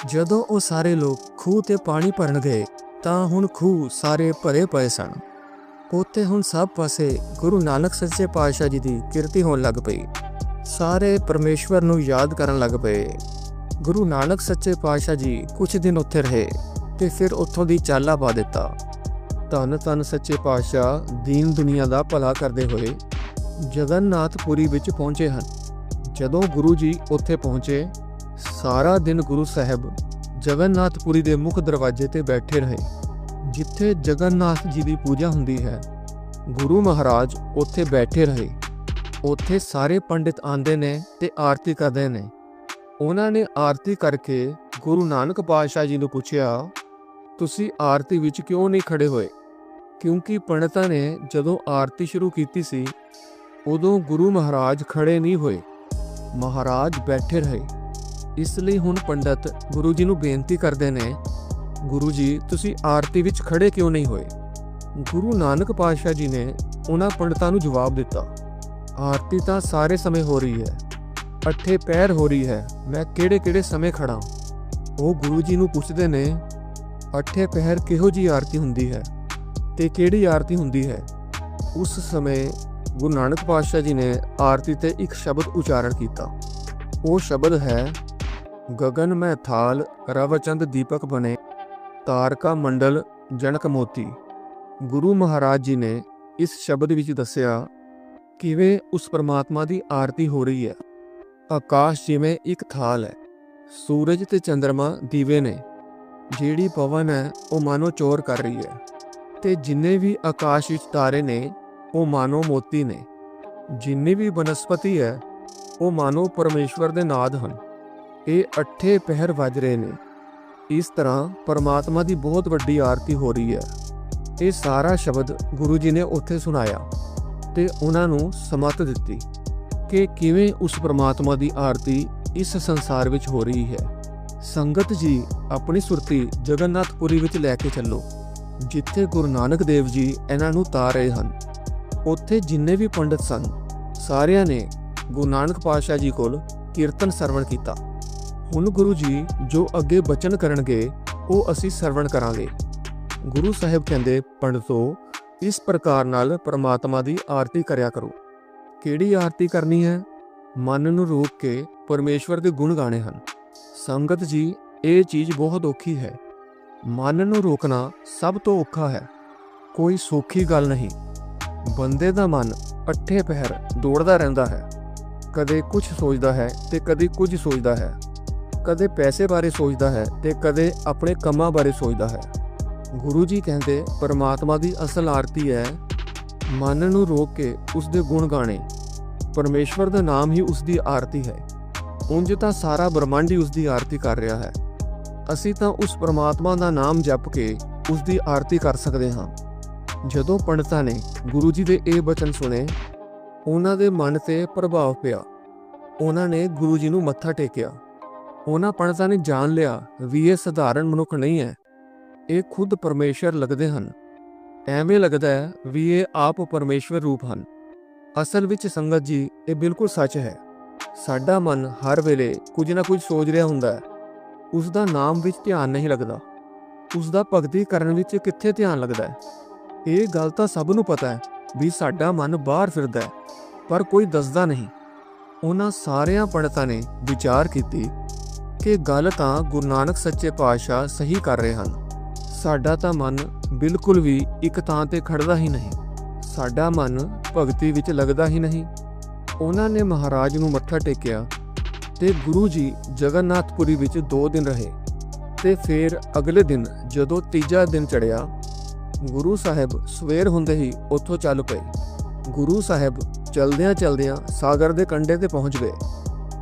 ਜਦੋਂ ਉਹ ਸਾਰੇ ਲੋਕ ਖੂਹ ਤੇ ਪਾਣੀ ਭਰਨ ਗਏ, ਤਾਂ ਹੁਣ ਖੂਹ ਸਾਰੇ ਭਰੇ ਪਏ ਸਨ। ਉੱਥੇ ਹੁਣ ਸਭ ਪਾਸੇ ਗੁਰੂ ਨਾਨਕ ਸੱਚੇ ਪਾਤਸ਼ਾਹ ਜੀ ਦੀ ਕਿਰਤੀ ਹੋਣ ਲੱਗ ਪਈ। ਸਾਰੇ ਪਰਮੇਸ਼ਵਰ ਨੂੰ ਯਾਦ ਕਰਨ ਲੱਗ ਪਏ। ਗੁਰੂ ਨਾਨਕ ਸੱਚੇ ਪਾਤਸ਼ਾਹ ਜੀ ਕੁਝ ਦਿਨ ਉੱਥੇ ਰਹੇ। ਤੇ ਫਿਰ ਉੱਥੋਂ ਦੀ ਚਾਲਾ ਪਾ ਦਿੱਤਾ। ਧੰਨ ਧੰਨ ਸੱਚੇ ਪਾਤਸ਼ਾਹ, ਦੀਨ ਦੁਨੀਆ ਦਾ ਭਲਾ ਕਰਦੇ ਹੋਏ ਜਗਨਨਾਥਪੁਰੀ ਵਿੱਚ ਪਹੁੰਚੇ ਹਨ। ਜਦੋਂ ਗੁਰੂ ਜੀ ਉੱਥੇ ਪਹੁੰਚੇ, ਸਾਰਾ ਦਿਨ ਗੁਰੂ ਸਾਹਿਬ ਜਗਨਨਾਥਪੁਰੀ ਦੇ ਮੁੱਖ ਦਰਵਾਜ਼ੇ ਤੇ ਬੈਠੇ ਰਹੇ, ਜਿੱਥੇ ਜਗਨਨਾਥ ਜੀ ਦੀ ਪੂਜਾ ਹੁੰਦੀ ਹੈ। ਗੁਰੂ ਮਹਾਰਾਜ ਉੱਥੇ ਬੈਠੇ ਰਹੇ। ਉੱਥੇ ਸਾਰੇ ਪੰਡਿਤ ਆਂਦੇ ਨੇ ਤੇ ਆਰਤੀ ਕਰਦੇ ਨੇ। ਉਹਨਾਂ ਨੇ ਆਰਤੀ ਕਰਕੇ ਗੁਰੂ ਨਾਨਕ ਪਾਤਸ਼ਾਹ ਜੀ ਨੂੰ ਪੁੱਛਿਆ ਤੁਸੀਂ ਆਰਤੀ ਵਿੱਚ ਕਿਉਂ ਨਹੀਂ ਖੜੇ ਹੋਏ? ਕਿਉਂਕਿ ਪੰਡਤਾਂ ਨੇ ਜਦੋਂ ਆਰਤੀ ਸ਼ੁਰੂ ਕੀਤੀ ਸੀ, ਉਦੋਂ ਗੁਰੂ ਮਹਾਰਾਜ ਖੜੇ ਨਹੀਂ ਹੋਏ। ਮਹਾਰਾਜ ਬੈਠੇ ਰਹੇ। ਇਸ ਲਈ ਹੁਣ ਪੰਡਤ ਗੁਰੂ ਜੀ ਨੂੰ ਬੇਨਤੀ ਕਰਦੇ ਨੇ, ਗੁਰੂ ਜੀ, ਤੁਸੀਂ ਆਰਤੀ ਵਿੱਚ ਖੜੇ ਕਿਉਂ ਨਹੀਂ ਹੋਏ? ਗੁਰੂ ਨਾਨਕ ਪਾਤਸ਼ਾਹ ਜੀ ਨੇ ਉਹਨਾਂ ਪੰਡਤਾਂ ਨੂੰ ਜਵਾਬ ਦਿੱਤਾ, ਆਰਤੀ ਤਾਂ ਸਾਰੇ ਸਮੇਂ ਹੋ ਰਹੀ ਹੈ। ਅੱਠੇ ਪੈਰ ਹੋ ਰਹੀ ਹੈ। ਮੈਂ ਕਿਹੜੇ-ਕਿਹੜੇ ਸਮੇਂ ਖੜਾ ਉਹ ਗੁਰੂ ਜੀ ਨੂੰ ਪੁੱਛਦੇ ਨੇ ਅੱਠੇ ਪਹਿਰ ਕਿਹੋ ਜੀ ਆਰਤੀ ਹੁੰਦੀ ਹੈ ਤੇ ਕਿਹੜੀ ਆਰਤੀ ਹੁੰਦੀ ਹੈ? ਉਸ ਸਮੇਂ ਗੁਰੂ ਨਾਨਕ ਪਾਤਸ਼ਾਹ ਜੀ ਨੇ ਆਰਤੀ ਤੇ ਇੱਕ ਸ਼ਬਦ ਉਚਾਰਨ ਕੀਤਾ। ਉਹ ਸ਼ਬਦ ਹੈ, ਗਗਨ ਮੈਂ ਥਾਲ, ਰਵਚੰਦ ਦੀਪਕ ਬਣੇ, ਤਾਰਕਾ ਮੰਡਲ, ਜਨਕ ਮੋਤੀ। ਗੁਰੂ ਮਹਾਰਾਜ ਜੀ ਨੇ ਇਸ ਸ਼ਬਦ ਵਿੱਚ ਦੱਸਿਆ, ਕਿਵੇਂ ਉਸ ਪਰਮਾਤਮਾ ਦੀ ਆਰਤੀ ਹੋ ਰਹੀ ਹੈ? ਆਕਾਸ਼ ਜਿਵੇਂ ਇੱਕ ਥਾਲ ਹੈ, ਸੂਰਜ ਤੇ ਚੰ드ਰਮਾ ਦੀਵੇ ਨੇ। ਜਿਹੜੀ ਪਵਨ ਹੈ, ਉਹ ਮਾਨੋ ਚੋਰ ਕਰ ਰਹੀ ਹੈ। ਤੇ ਜਿੰਨੇ ਵੀ ਆਕਾਸ਼ ਵਿੱਚ ਤਾਰੇ ਨੇ, ਉਹ ਮਾਨੋ ਮੋਤੀ ਨੇ। ਜਿੰਨੀ ਵੀ ਬਨਸਪਤੀ ਹੈ, ਉਹ ਮਾਨੋ ਪਰਮੇਸ਼ਵਰ ਦੇ ਨਾਦ ਹਨ। ਇਹ ਅੱਠੇ ਪਹਿਰ ਵੱਜ ਰਹੇ ਨੇ। ਇਸ ਤਰ੍ਹਾਂ ਪਰਮਾਤਮਾ ਦੀ ਬਹੁਤ ਵੱਡੀ ਆਰਤੀ ਹੋ ਰਹੀ ਹੈ। ਇਹ ਸਾਰਾ ਸ਼ਬਦ ਗੁਰੂ ਜੀ ਨੇ ਉੱਥੇ ਸੁਣਾਇਆ ਤੇ ਉਹਨਾਂ ਨੂੰ ਸਮਤ ਦਿੱਤੀ ਕਿ ਕਿਵੇਂ ਉਸ ਪਰਮਾਤਮਾ ਦੀ ਆਰਤੀ ਇਸ ਸੰਸਾਰ ਵਿੱਚ ਹੋ ਰਹੀ ਹੈ। ਸੰਗਤ ਜੀ, ਆਪਣੀ ਸੁਰਤੀ ਜਗਨਨਾਥਪੁਰੀ ਵਿੱਚ ਲੈ ਕੇ ਚੱਲੋ, ਜਿੱਥੇ ਗੁਰੂ ਨਾਨਕ ਦੇਵ ਜੀ ਇਹਨਾਂ ਨੂੰ ਤਾਰ ਰਹੇ ਹਨ। ਉੱਥੇ ਜਿੰਨੇ ਵੀ ਪੰਡਤ ਸਨ, ਸਾਰਿਆਂ ਨੇ ਗੁਰੂ ਨਾਨਕ ਪਾਤਸ਼ਾਹ ਜੀ ਕੋਲ ਕੀਰਤਨ ਸਰਵਣ ਕੀਤਾ। ਹੁਣ ਗੁਰੂ ਜੀ, ਜੋ ਅੱਗੇ ਬਚਨ ਕਰਨਗੇ, ਉਹ ਅਸੀਂ ਸਰਵਣ ਕਰਾਂਗੇ। ਗੁਰੂ ਸਾਹਿਬ ਕਹਿੰਦੇ, ਪੰਡਤੋ, ਇਸ ਪ੍ਰਕਾਰ ਨਾਲ ਪ੍ਰਮਾਤਮਾ ਦੀ ਆਰਤੀ ਕਰਿਆ ਕਰੋ। ਕਿਹੜੀ ਆਰਤੀ ਕਰਨੀ ਹੈ? ਮਨ ਨੂੰ ਰੋਕ ਕੇ ਪਰਮੇਸ਼ਵਰ ਦੇ ਗੁਣ ਗਾਣੇ ਹਨ। ਸੰਗਤ ਜੀ, ਇਹ ਚੀਜ਼ ਬਹੁਤ ਔਖੀ ਹੈ। ਮਨ ਨੂੰ ਰੋਕਣਾ ਸਭ ਤੋਂ ਔਖਾ ਹੈ। ਕੋਈ ਸੌਖੀ ਗੱਲ ਨਹੀਂ। ਬੰਦੇ ਦਾ ਮਨ ਅੱਠੇ ਪਹਿਰ ਦੌੜਦਾ ਰਹਿੰਦਾ ਹੈ। ਕਦੇ ਕੁਝ ਸੋਚਦਾ ਹੈ ਤੇ ਕਦੇ ਕੁਝ ਸੋਚਦਾ ਹੈ। ਕਦੇ ਪੈਸੇ ਬਾਰੇ ਸੋਚਦਾ ਹੈ ਤੇ ਕਦੇ ਆਪਣੇ ਕੰਮਾਂ ਬਾਰੇ ਸੋਚਦਾ ਹੈ। ਗੁਰੂ ਜੀ ਕਹਿੰਦੇ, ਪਰਮਾਤਮਾ ਦੀ ਅਸਲ ਆਰਤੀ ਹੈ ਮਨ ਨੂੰ ਰੋਕ ਕੇ ਉਸ ਦੇ ਗੁਣ ਗਾਣੇ। ਪਰਮੇਸ਼ਵਰ ਦਾ ਨਾਮ ਹੀ ਉਸ ਦੀ ਆਰਤੀ ਹੈ। ਉਂਝ ਤਾਂ ਸਾਰਾ ਬ੍ਰਹਮੰਡ ਹੀ ਉਸ ਦੀ ਆਰਤੀ ਕਰ ਰਿਹਾ ਹੈ। ਅਸੀਂ ਤਾਂ ਉਸ ਪ੍ਰਮਾਤਮਾ ਦਾ ਨਾਮ ਜਪ ਕੇ ਉਸ ਦੀ ਆਰਤੀ ਕਰ ਸਕਦੇ ਹਾਂ। ਜਦੋਂ ਪੰਡਤਾਂ ਨੇ ਗੁਰੂ ਜੀ ਦੇ ਇਹ ਬਚਨ ਸੁਣੇ, ਉਹਨਾਂ ਦੇ ਮਨ ਤੇ ਪ੍ਰਭਾਵ ਪਿਆ। ਉਹਨਾਂ ਨੇ ਗੁਰੂ ਜੀ ਨੂੰ ਮੱਥਾ ਟੇਕਿਆ। ਉਹਨਾਂ ਪੰਡਤਾਂ ਨੇ ਜਾਣ ਲਿਆ ਵੀ ਇਹ ਸਧਾਰਨ ਮਨੁੱਖ ਨਹੀਂ ਹੈ। ਇਹ ਖੁਦ ਪਰਮੇਸ਼ਰ ਲੱਗਦੇ ਹਨ। ਐਵੇਂ ਲੱਗਦਾ ਹੈ ਵੀ ਇਹ ਆਪ ਪਰਮੇਸ਼ਵਰ ਰੂਪ ਹਨ। ਅਸਲ ਵਿੱਚ ਸੰਗਤ ਜੀ, ਇਹ ਬਿਲਕੁਲ ਸੱਚ ਹੈ। ਸਾਡਾ ਮਨ ਹਰ ਵੇਲੇ ਕੁਝ ਨਾ ਕੁਝ ਸੋਚ ਰਿਹਾ ਹੁੰਦਾ ਹੈ। ਉਸ ਦਾ ਨਾਮ ਵਿੱਚ ਧਿਆਨ ਨਹੀਂ ਲੱਗਦਾ। ਉਸ ਦਾ ਭਗਤੀ ਕਰਨ ਵਿੱਚ ਕਿੱਥੇ ਧਿਆਨ ਲੱਗਦਾ ਹੈ? ਇਹ ਗੱਲ ਤਾਂ ਸਭ ਨੂੰ ਪਤਾ ਹੈ ਵੀ ਸਾਡਾ ਮਨ ਬਾਹਰ ਫਿਰਦਾ ਹੈ, ਪਰ ਕੋਈ ਦੱਸਦਾ ਨਹੀਂ। ਉਹਨਾਂ ਸਾਰਿਆਂ ਪੰਡਤਾਂ ਨੇ ਵਿਚਾਰ ਕੀਤੀ ਕਿ ਗੱਲ ਤਾਂ ਗੁਰੂ ਨਾਨਕ ਸੱਚੇ ਪਾਤਸ਼ਾਹ ਸਹੀ ਕਰ ਰਹੇ ਹਨ। ਸਾਡਾ ਤਾਂ ਮਨ ਬਿਲਕੁਲ ਵੀ ਇੱਕ ਥਾਂ ਤੇ ਖੜਦਾ ਹੀ ਨਹੀਂ। ਸਾਡਾ ਮਨ ਭਗਤੀ ਵਿੱਚ ਲੱਗਦਾ ਹੀ ਨਹੀਂ। ਉਹਨਾਂ ਨੇ ਮਹਾਰਾਜ ਨੂੰ ਮੱਥਾ ਟੇਕਿਆ ਤੇ ਗੁਰੂ ਜੀ ਜਗਨਨਾਥਪੁਰੀ ਵਿੱਚ 2 ਦਿਨ ਰਹੇ ਤੇ ਫਿਰ ਅਗਲੇ ਦਿਨ ਜਦੋਂ ਤੀਜਾ ਦਿਨ ਚੜਿਆ ਗੁਰੂ ਸਾਹਿਬ ਸਵੇਰ ਹੁੰਦੇ ਹੀ ਉੱਥੋਂ ਚੱਲ ਪਏ। ਗੁਰੂ ਸਾਹਿਬ ਚਲਦਿਆਂ ਚਲਦਿਆਂ ਸਾਗਰ ਦੇ ਕੰਢੇ ਤੇ ਪਹੁੰਚ ਗਏ।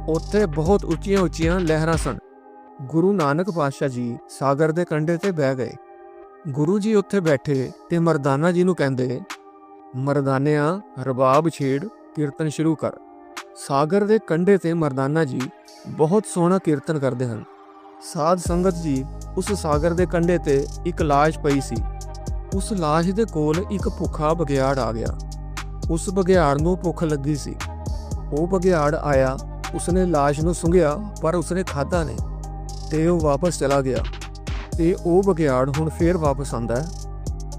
ਉੱਥੇ ਬਹੁਤ ਉੱਚੀਆਂ ਉੱਚੀਆਂ ਲਹਿਰਾਂ ਸਨ। ਗੁਰੂ ਨਾਨਕ ਪਾਤਸ਼ਾਹ ਜੀ ਸਾਗਰ ਦੇ ਕੰਢੇ ਤੇ ਬਹਿ ਗਏ। ਗੁਰੂ ਜੀ ਉੱਥੇ ਬੈਠੇ ਤੇ ਮਰਦਾਨਾ ਜੀ ਨੂੰ ਕਹਿੰਦੇ, ਮਰਦਾਨਿਆਂ, ਰਬਾਬ ਛੇੜ ਕੀਰਤਨ ਸ਼ੁਰੂ ਕਰ। ਸਾਗਰ ਦੇ ਕੰਢੇ ਤੇ ਮਰਦਾਨਾ ਜੀ ਬਹੁਤ ਸੋਹਣਾ ਕੀਰਤਨ ਕਰਦੇ ਹਨ। ਸਾਧ ਸੰਗਤ ਜੀ ਉਸ ਸਾਗਰ ਦੇ ਕੰਢੇ ਤੇ ਇੱਕ ਲਾਸ਼ ਪਈ ਸੀ। ਉਸ ਲਾਸ਼ ਦੇ ਕੋਲ ਇੱਕ ਭੁੱਖਾ ਬਗਿਆੜ ਆ ਗਿਆ। ਉਸ ਬਗਿਆੜ ਨੂੰ ਭੁੱਖ ਲੱਗੀ ਸੀ। ਉਹ ਬਗਿਆੜ ਆਇਆ, ਉਸਨੇ ਲਾਸ਼ ਨੂੰ ਸੁੰਘਿਆ, ਪਰ ਉਸਨੇ ਖਾਧਾ ਨਹੀਂ ਤੇ ਉਹ ਵਾਪਸ ਚਲਾ ਗਿਆ। ਤੇ ਉਹ ਬਗਿਆੜ ਹੁਣ ਫੇਰ ਵਾਪਸ ਆਂਦਾ ਹੈ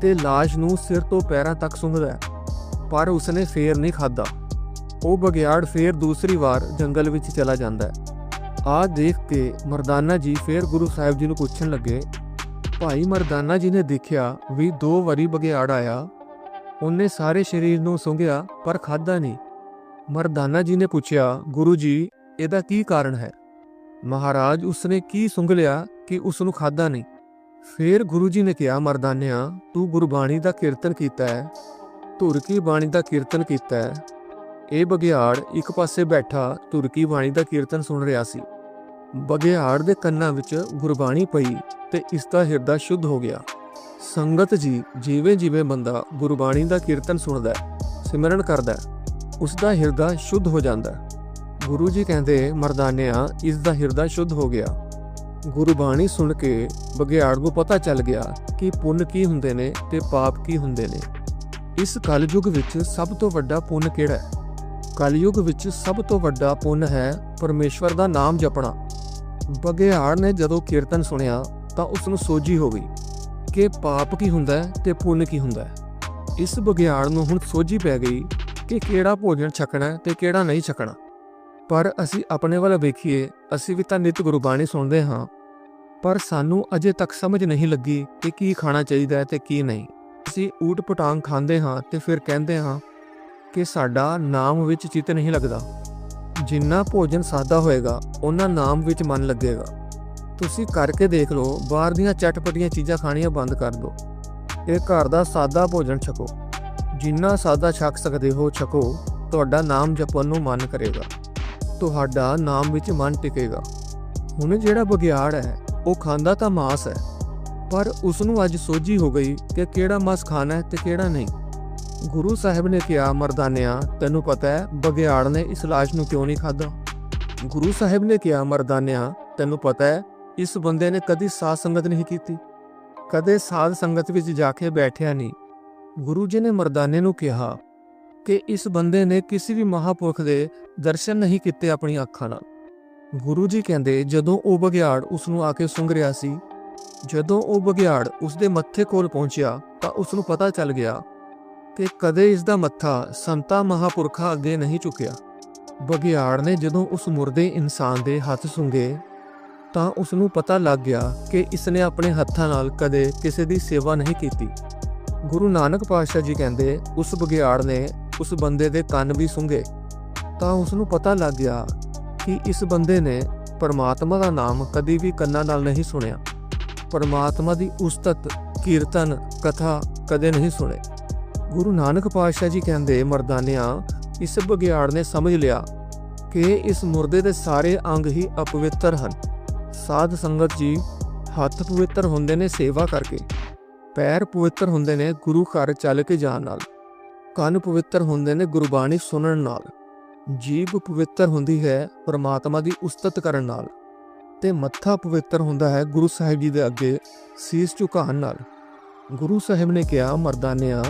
ਤੇ ਲਾਸ਼ ਨੂੰ ਸਿਰ ਤੋਂ ਪੈਰਾਂ ਤੱਕ ਸੁੰਘਦਾ ਹੈ, ਪਰ ਉਸਨੇ ਫੇਰ ਨਹੀਂ ਖਾਧਾ। ਉਹ ਬਗਿਆੜ ਫੇਰ ਦੂਸਰੀ ਵਾਰ ਜੰਗਲ ਵਿੱਚ ਚਲਾ ਜਾਂਦਾ ਹੈ। ਆਹ ਦੇਖ ਕੇ ਮਰਦਾਨਾ ਜੀ ਫੇਰ ਗੁਰੂ ਸਾਹਿਬ ਜੀ ਨੂੰ ਪੁੱਛਣ ਲੱਗੇ, ਭਾਈ ਮਰਦਾਨਾ ਜੀ ਨੇ ਦੇਖਿਆ ਵੀ ਦੋ ਵਾਰੀ ਬਗਿਆੜ ਆਇਆ। ਉਹਨੇ ਸਾਰੇ ਸਰੀਰ ਨੂੰ ਸੁੰਘਿਆ, ਪਰ ਖਾਧਾ ਨਹੀਂ। ਮਰਦਾਨਾ ਜੀ ਨੇ ਪੁੱਛਿਆ, ਗੁਰੂ ਜੀ, ਇਹਦਾ ਕੀ ਕਾਰਨ ਹੈ? ਮਹਾਰਾਜ, ਉਸਨੇ ਕੀ ਸੁੰਘ ਲਿਆ ਕਿ ਉਸ ਨੂੰ ਖਾਦਾ ਨਹੀਂ? ਫੇਰ ਗੁਰੂ ਜੀ ਨੇ ਕਿਹਾ, ਮਰਦਾਨਿਆ, ਤੂੰ ਗੁਰਬਾਣੀ ਦਾ ਕੀਰਤਨ ਕੀਤਾ ਹੈ। ਧੁਰ ਕੀ ਬਾਣੀ ਦਾ ਕੀਰਤਨ ਕੀਤਾ ਹੈ? ਇਹ ਬਗਿਆੜ ਇੱਕ ਪਾਸੇ ਬੈਠਾ ਤੁਰਕੀ ਬਾਣੀ ਦਾ ਕੀਰਤਨ ਸੁਣ ਰਿਹਾ ਸੀ। ਬਗਿਆੜ ਦੇ ਕੰਨਾਂ ਵਿੱਚ ਗੁਰਬਾਣੀ ਪਈ ਤੇ ਇਸ ਦਾ ਹਿਰਦਾ ਸ਼ੁੱਧ ਹੋ ਗਿਆ। ਸੰਗਤ ਜੀ ਜਿਵੇਂ ਜਿਵੇਂ ਬੰਦਾ ਗੁਰਬਾਣੀ ਦਾ ਕੀਰਤਨ ਸੁਣਦਾ ਸਿਮਰਨ ਕਰਦਾ ਉਸ ਦਾ ਹਿਰਦਾ ਸ਼ੁੱਧ ਹੋ ਜਾਂਦਾ ਗੁਰੂ ਜੀ ਕਹਿੰਦੇ, ਮਰਦਾਨਿਆ, ਇਸ ਦਾ ਹਿਰਦਾ ਸ਼ੁੱਧ ਹੋ ਗਿਆ। ਗੁਰਬਾਣੀ ਸੁਣ ਕੇ ਬਗਿਆੜ ਨੂੰ ਪਤਾ ਚੱਲ ਗਿਆ ਕਿ ਪੁੰਨ ਕੀ ਹੁੰਦੇ ਨੇ ਤੇ ਪਾਪ ਕੀ ਹੁੰਦੇ ਨੇ। ਇਸ ਕਲਯੁਗ ਵਿੱਚ ਸਭ ਤੋਂ ਵੱਡਾ ਪੁੰਨ ਕਿਹੜਾ ਹੈ? ਕਲਯੁਗ ਵਿੱਚ ਸਭ ਤੋਂ ਵੱਡਾ ਪੁੰਨ ਹੈ ਪਰਮੇਸ਼ਵਰ ਦਾ ਨਾਮ ਜਪਣਾ। ਬਗਿਆੜ ਨੇ ਜਦੋਂ ਕੀਰਤਨ ਸੁਣਿਆ ਤਾਂ ਉਸ ਨੂੰ ਸੋਝੀ ਹੋ ਗਈ ਕਿ ਪਾਪ ਕੀ ਹੁੰਦਾ ਹੈ ਤੇ ਪੁੰਨ ਕੀ ਹੁੰਦਾ ਹੈ। ਇਸ ਬਗਿਆੜ ਨੂੰ ਹੁਣ ਸੋਝੀ ਪੈ ਗਈ ਕਿ ਕਿਹੜਾ ਭੋਜਨ ਛਕਣਾ ਹੈ ਤੇ ਕਿਹੜਾ ਨਹੀਂ ਛਕਣਾ। ਪਰ ਅਸੀਂ ਆਪਣੇ ਵੱਲ ਵੇਖੀਏ, ਅਸੀਂ ਵੀ ਤਾਂ ਨਿਤ ਗੁਰਬਾਣੀ ਸੁਣਦੇ ਹਾਂ। ਪਰ ਸਾਨੂੰ ਅਜੇ ਤੱਕ ਸਮਝ ਨਹੀਂ ਲੱਗੀ ਕਿ ਕੀ ਖਾਣਾ ਚਾਹੀਦਾ ਹੈ ਤੇ ਕੀ ਨਹੀਂ। ਅਸੀਂ ਊਟ ਪਟਾਂਗ ਖਾਂਦੇ ਹਾਂ ਤੇ ਫਿਰ ਕਹਿੰਦੇ ਹਾਂ ਕਿ ਸਾਡਾ ਨਾਮ ਵਿੱਚ ਚਿੱਤ ਨਹੀਂ ਲੱਗਦਾ। ਜਿੰਨਾ ਭੋਜਨ ਸਾਦਾ ਹੋਏਗਾ ਉਹਨਾਂ ਨਾਮ ਵਿੱਚ ਮਨ ਲੱਗੇਗਾ। ਤੁਸੀਂ ਕਰਕੇ ਦੇਖ ਲਓ, ਬਾਹਰ ਦੀਆਂ ਚਟਪਟੀਆਂ ਚੀਜ਼ਾਂ ਖਾਣੀਆਂ ਬੰਦ ਕਰ ਦਿਓ। ਇਹ ਘਰ ਦਾ ਸਾਦਾ ਭੋਜਨ ਛਕੋ। ਜਿੰਨਾ ਸਾਦਾ ਛਕ ਸਕਦੇ ਹੋ, ਛਕੋ। ਤੁਹਾਡਾ ਨਾਮ ਜਪਣ ਨੂੰ ਮਨ ਕਰੇਗਾ। ਤੁਹਾਡਾ ਨਾਮ ਵਿੱਚ ਮਨ ਟਿਕੇਗਾ। ਹੁਣ ਜਿਹੜਾ ਬਗਿਆੜ ਹੈ, ਉਹ ਖਾਂਦਾ ਤਾਂ ਮਾਸ ਹੈ। ਪਰ ਉਸ ਨੂੰ ਅੱਜ ਸੋਝੀ ਹੋ ਗਈ ਕਿ ਕਿਹੜਾ ਮਾਸ ਖਾਣਾ ਹੈ ਤੇ ਕਿਹੜਾ ਨਹੀਂ। ਗੁਰੂ ਸਾਹਿਬ ਨੇ ਕਿਹਾ, ਮਰਦਾਨਿਆ, ਤੈਨੂੰ ਪਤਾ ਹੈ ਬਗਿਆੜ ਨੇ ਇਸ ਲਾਸ਼ ਨੂੰ ਕਿਉਂ ਨਹੀਂ ਖਾਦਾ ਗੁਰੂ ਸਾਹਿਬ ਨੇ ਕਿਹਾ, ਮਰਦਾਨਿਆ, ਤੈਨੂੰ ਪਤਾ ਹੈ, ਇਸ ਬੰਦੇ ਨੇ ਕਦੀ ਸਾਧ ਸੰਗਤ ਨਹੀਂ ਕੀਤੀ। ਕਦੇ ਸਾਧ ਸੰਗਤ ਵਿੱਚ ਜਾ ਕੇ ਬੈਠਿਆ ਨਹੀਂ। ਗੁਰੂ ਜੀ ਨੇ ਮਰਦਾਨੇ ਨੂੰ ਕਿਹਾ ਕਿ ਇਸ ਬੰਦੇ ਨੇ ਕਿਸੇ ਵੀ ਮਹਾਪੁਰਖ ਦੇ ਦਰਸ਼ਨ ਨਹੀਂ ਕੀਤੇ ਆਪਣੀ ਅੱਖਾਂ ਨਾਲ। ਗੁਰੂ ਜੀ ਕਹਿੰਦੇ, ਜਦੋਂ ਉਹ ਬਗਿਆੜ ਉਸ ਨੂੰ ਆ ਕੇ ਸੁੰਘ ਰਿਹਾ ਸੀ, ਜਦੋਂ ਉਹ ਬਗਿਆੜ ਉਸ ਦੇ ਮੱਥੇ ਕੋਲ ਪਹੁੰਚਿਆ, ਤਾਂ ਉਸ ਨੂੰ ਪਤਾ ਚੱਲ ਗਿਆ ਕਿ ਕਦੇ ਇਸ ਦਾ ਮੱਥਾ ਸੰਤਾ ਮਹਾਪੁਰਖਾਂ ਅੱਗੇ ਨਹੀਂ ਝੁਕਿਆ ਬਗਿਆੜ ਨੇ ਜਦੋਂ ਉਸ ਮੁਰਦੇ ਇਨਸਾਨ ਦੇ ਹੱਥ ਸੁੰਘੇ, ਤਾਂ ਉਸ ਨੂੰ ਪਤਾ ਲੱਗ ਗਿਆ ਕਿ ਇਸ ਨੇ ਆਪਣੇ ਹੱਥਾਂ ਨਾਲ ਕਦੇ ਕਿਸੇ ਦੀ ਸੇਵਾ ਨਹੀਂ ਕੀਤੀ। ਗੁਰੂ ਨਾਨਕ ਪਾਤਸ਼ਾਹ ਜੀ ਕਹਿੰਦੇ, ਉਸ ਬਗਿਆੜ ਨੇ ਉਸ ਬੰਦੇ ਦੇ ਕੰਨ ਵੀ ਸੁੰਘੇ। ਤਾਂ ਉਸ ਨੂੰ ਪਤਾ ਲੱਗ ਗਿਆ ਕਿ ਇਸ ਬੰਦੇ ਨੇ ਪਰਮਾਤਮਾ ਦਾ ਨਾਮ ਕਦੀ ਵੀ ਕੰਨਾਂ ਨਾਲ ਨਹੀਂ ਸੁਣਿਆ। ਪਰਮਾਤਮਾ ਦੀ ਉਸਤਤ, ਕੀਰਤਨ, ਕਥਾ ਕਦੇ ਨਹੀਂ ਸੁਣੇ। ਗੁਰੂ ਨਾਨਕ ਪਾਤਸ਼ਾਹ ਜੀ ਕਹਿੰਦੇ, ਮਰਦਾਨਿਆਂ, ਇਸ ਬਗਿਆੜ ਨੇ ਸਮਝ ਲਿਆ ਕਿ ਇਸ ਮੁਰਦੇ ਦੇ ਸਾਰੇ ਅੰਗ ਹੀ ਅਪਵਿੱਤਰ ਹਨ। ਸਾਧ ਸੰਗਤ ਜੀ ਹੱਥ ਪਵਿੱਤਰ ਹੁੰਦੇ ਨੇ ਸੇਵਾ ਕਰਕੇ, ਪੈਰ ਪਵਿੱਤਰ ਹੁੰਦੇ ਨੇ ਗੁਰੂ ਘਰ ਚੱਲ ਕੇ ਜਾਣ ਨਾਲ, ਕੰਨ ਪਵਿੱਤਰ ਹੁੰਦੇ ਨੇ ਗੁਰਬਾਣੀ ਸੁਣਨ ਨਾਲ, ਜੀਭ ਪਵਿੱਤਰ ਹੁੰਦੀ ਹੈ ਪਰਮਾਤਮਾ ਦੀ ਉਸਤਤ ਕਰਨ ਨਾਲ ਤੇ ਮੱਥਾ ਪਵਿੱਤਰ ਹੁੰਦਾ ਹੈ ਗੁਰੂ ਸਾਹਿਬ ਜੀ ਦੇ ਅੱਗੇ ਸੀਸ ਝੁਕਾਉਣ ਨਾਲ। ਗੁਰੂ ਸਾਹਿਬ ਨੇ ਕਿਹਾ, ਮਰਦਾਨਿਆਂ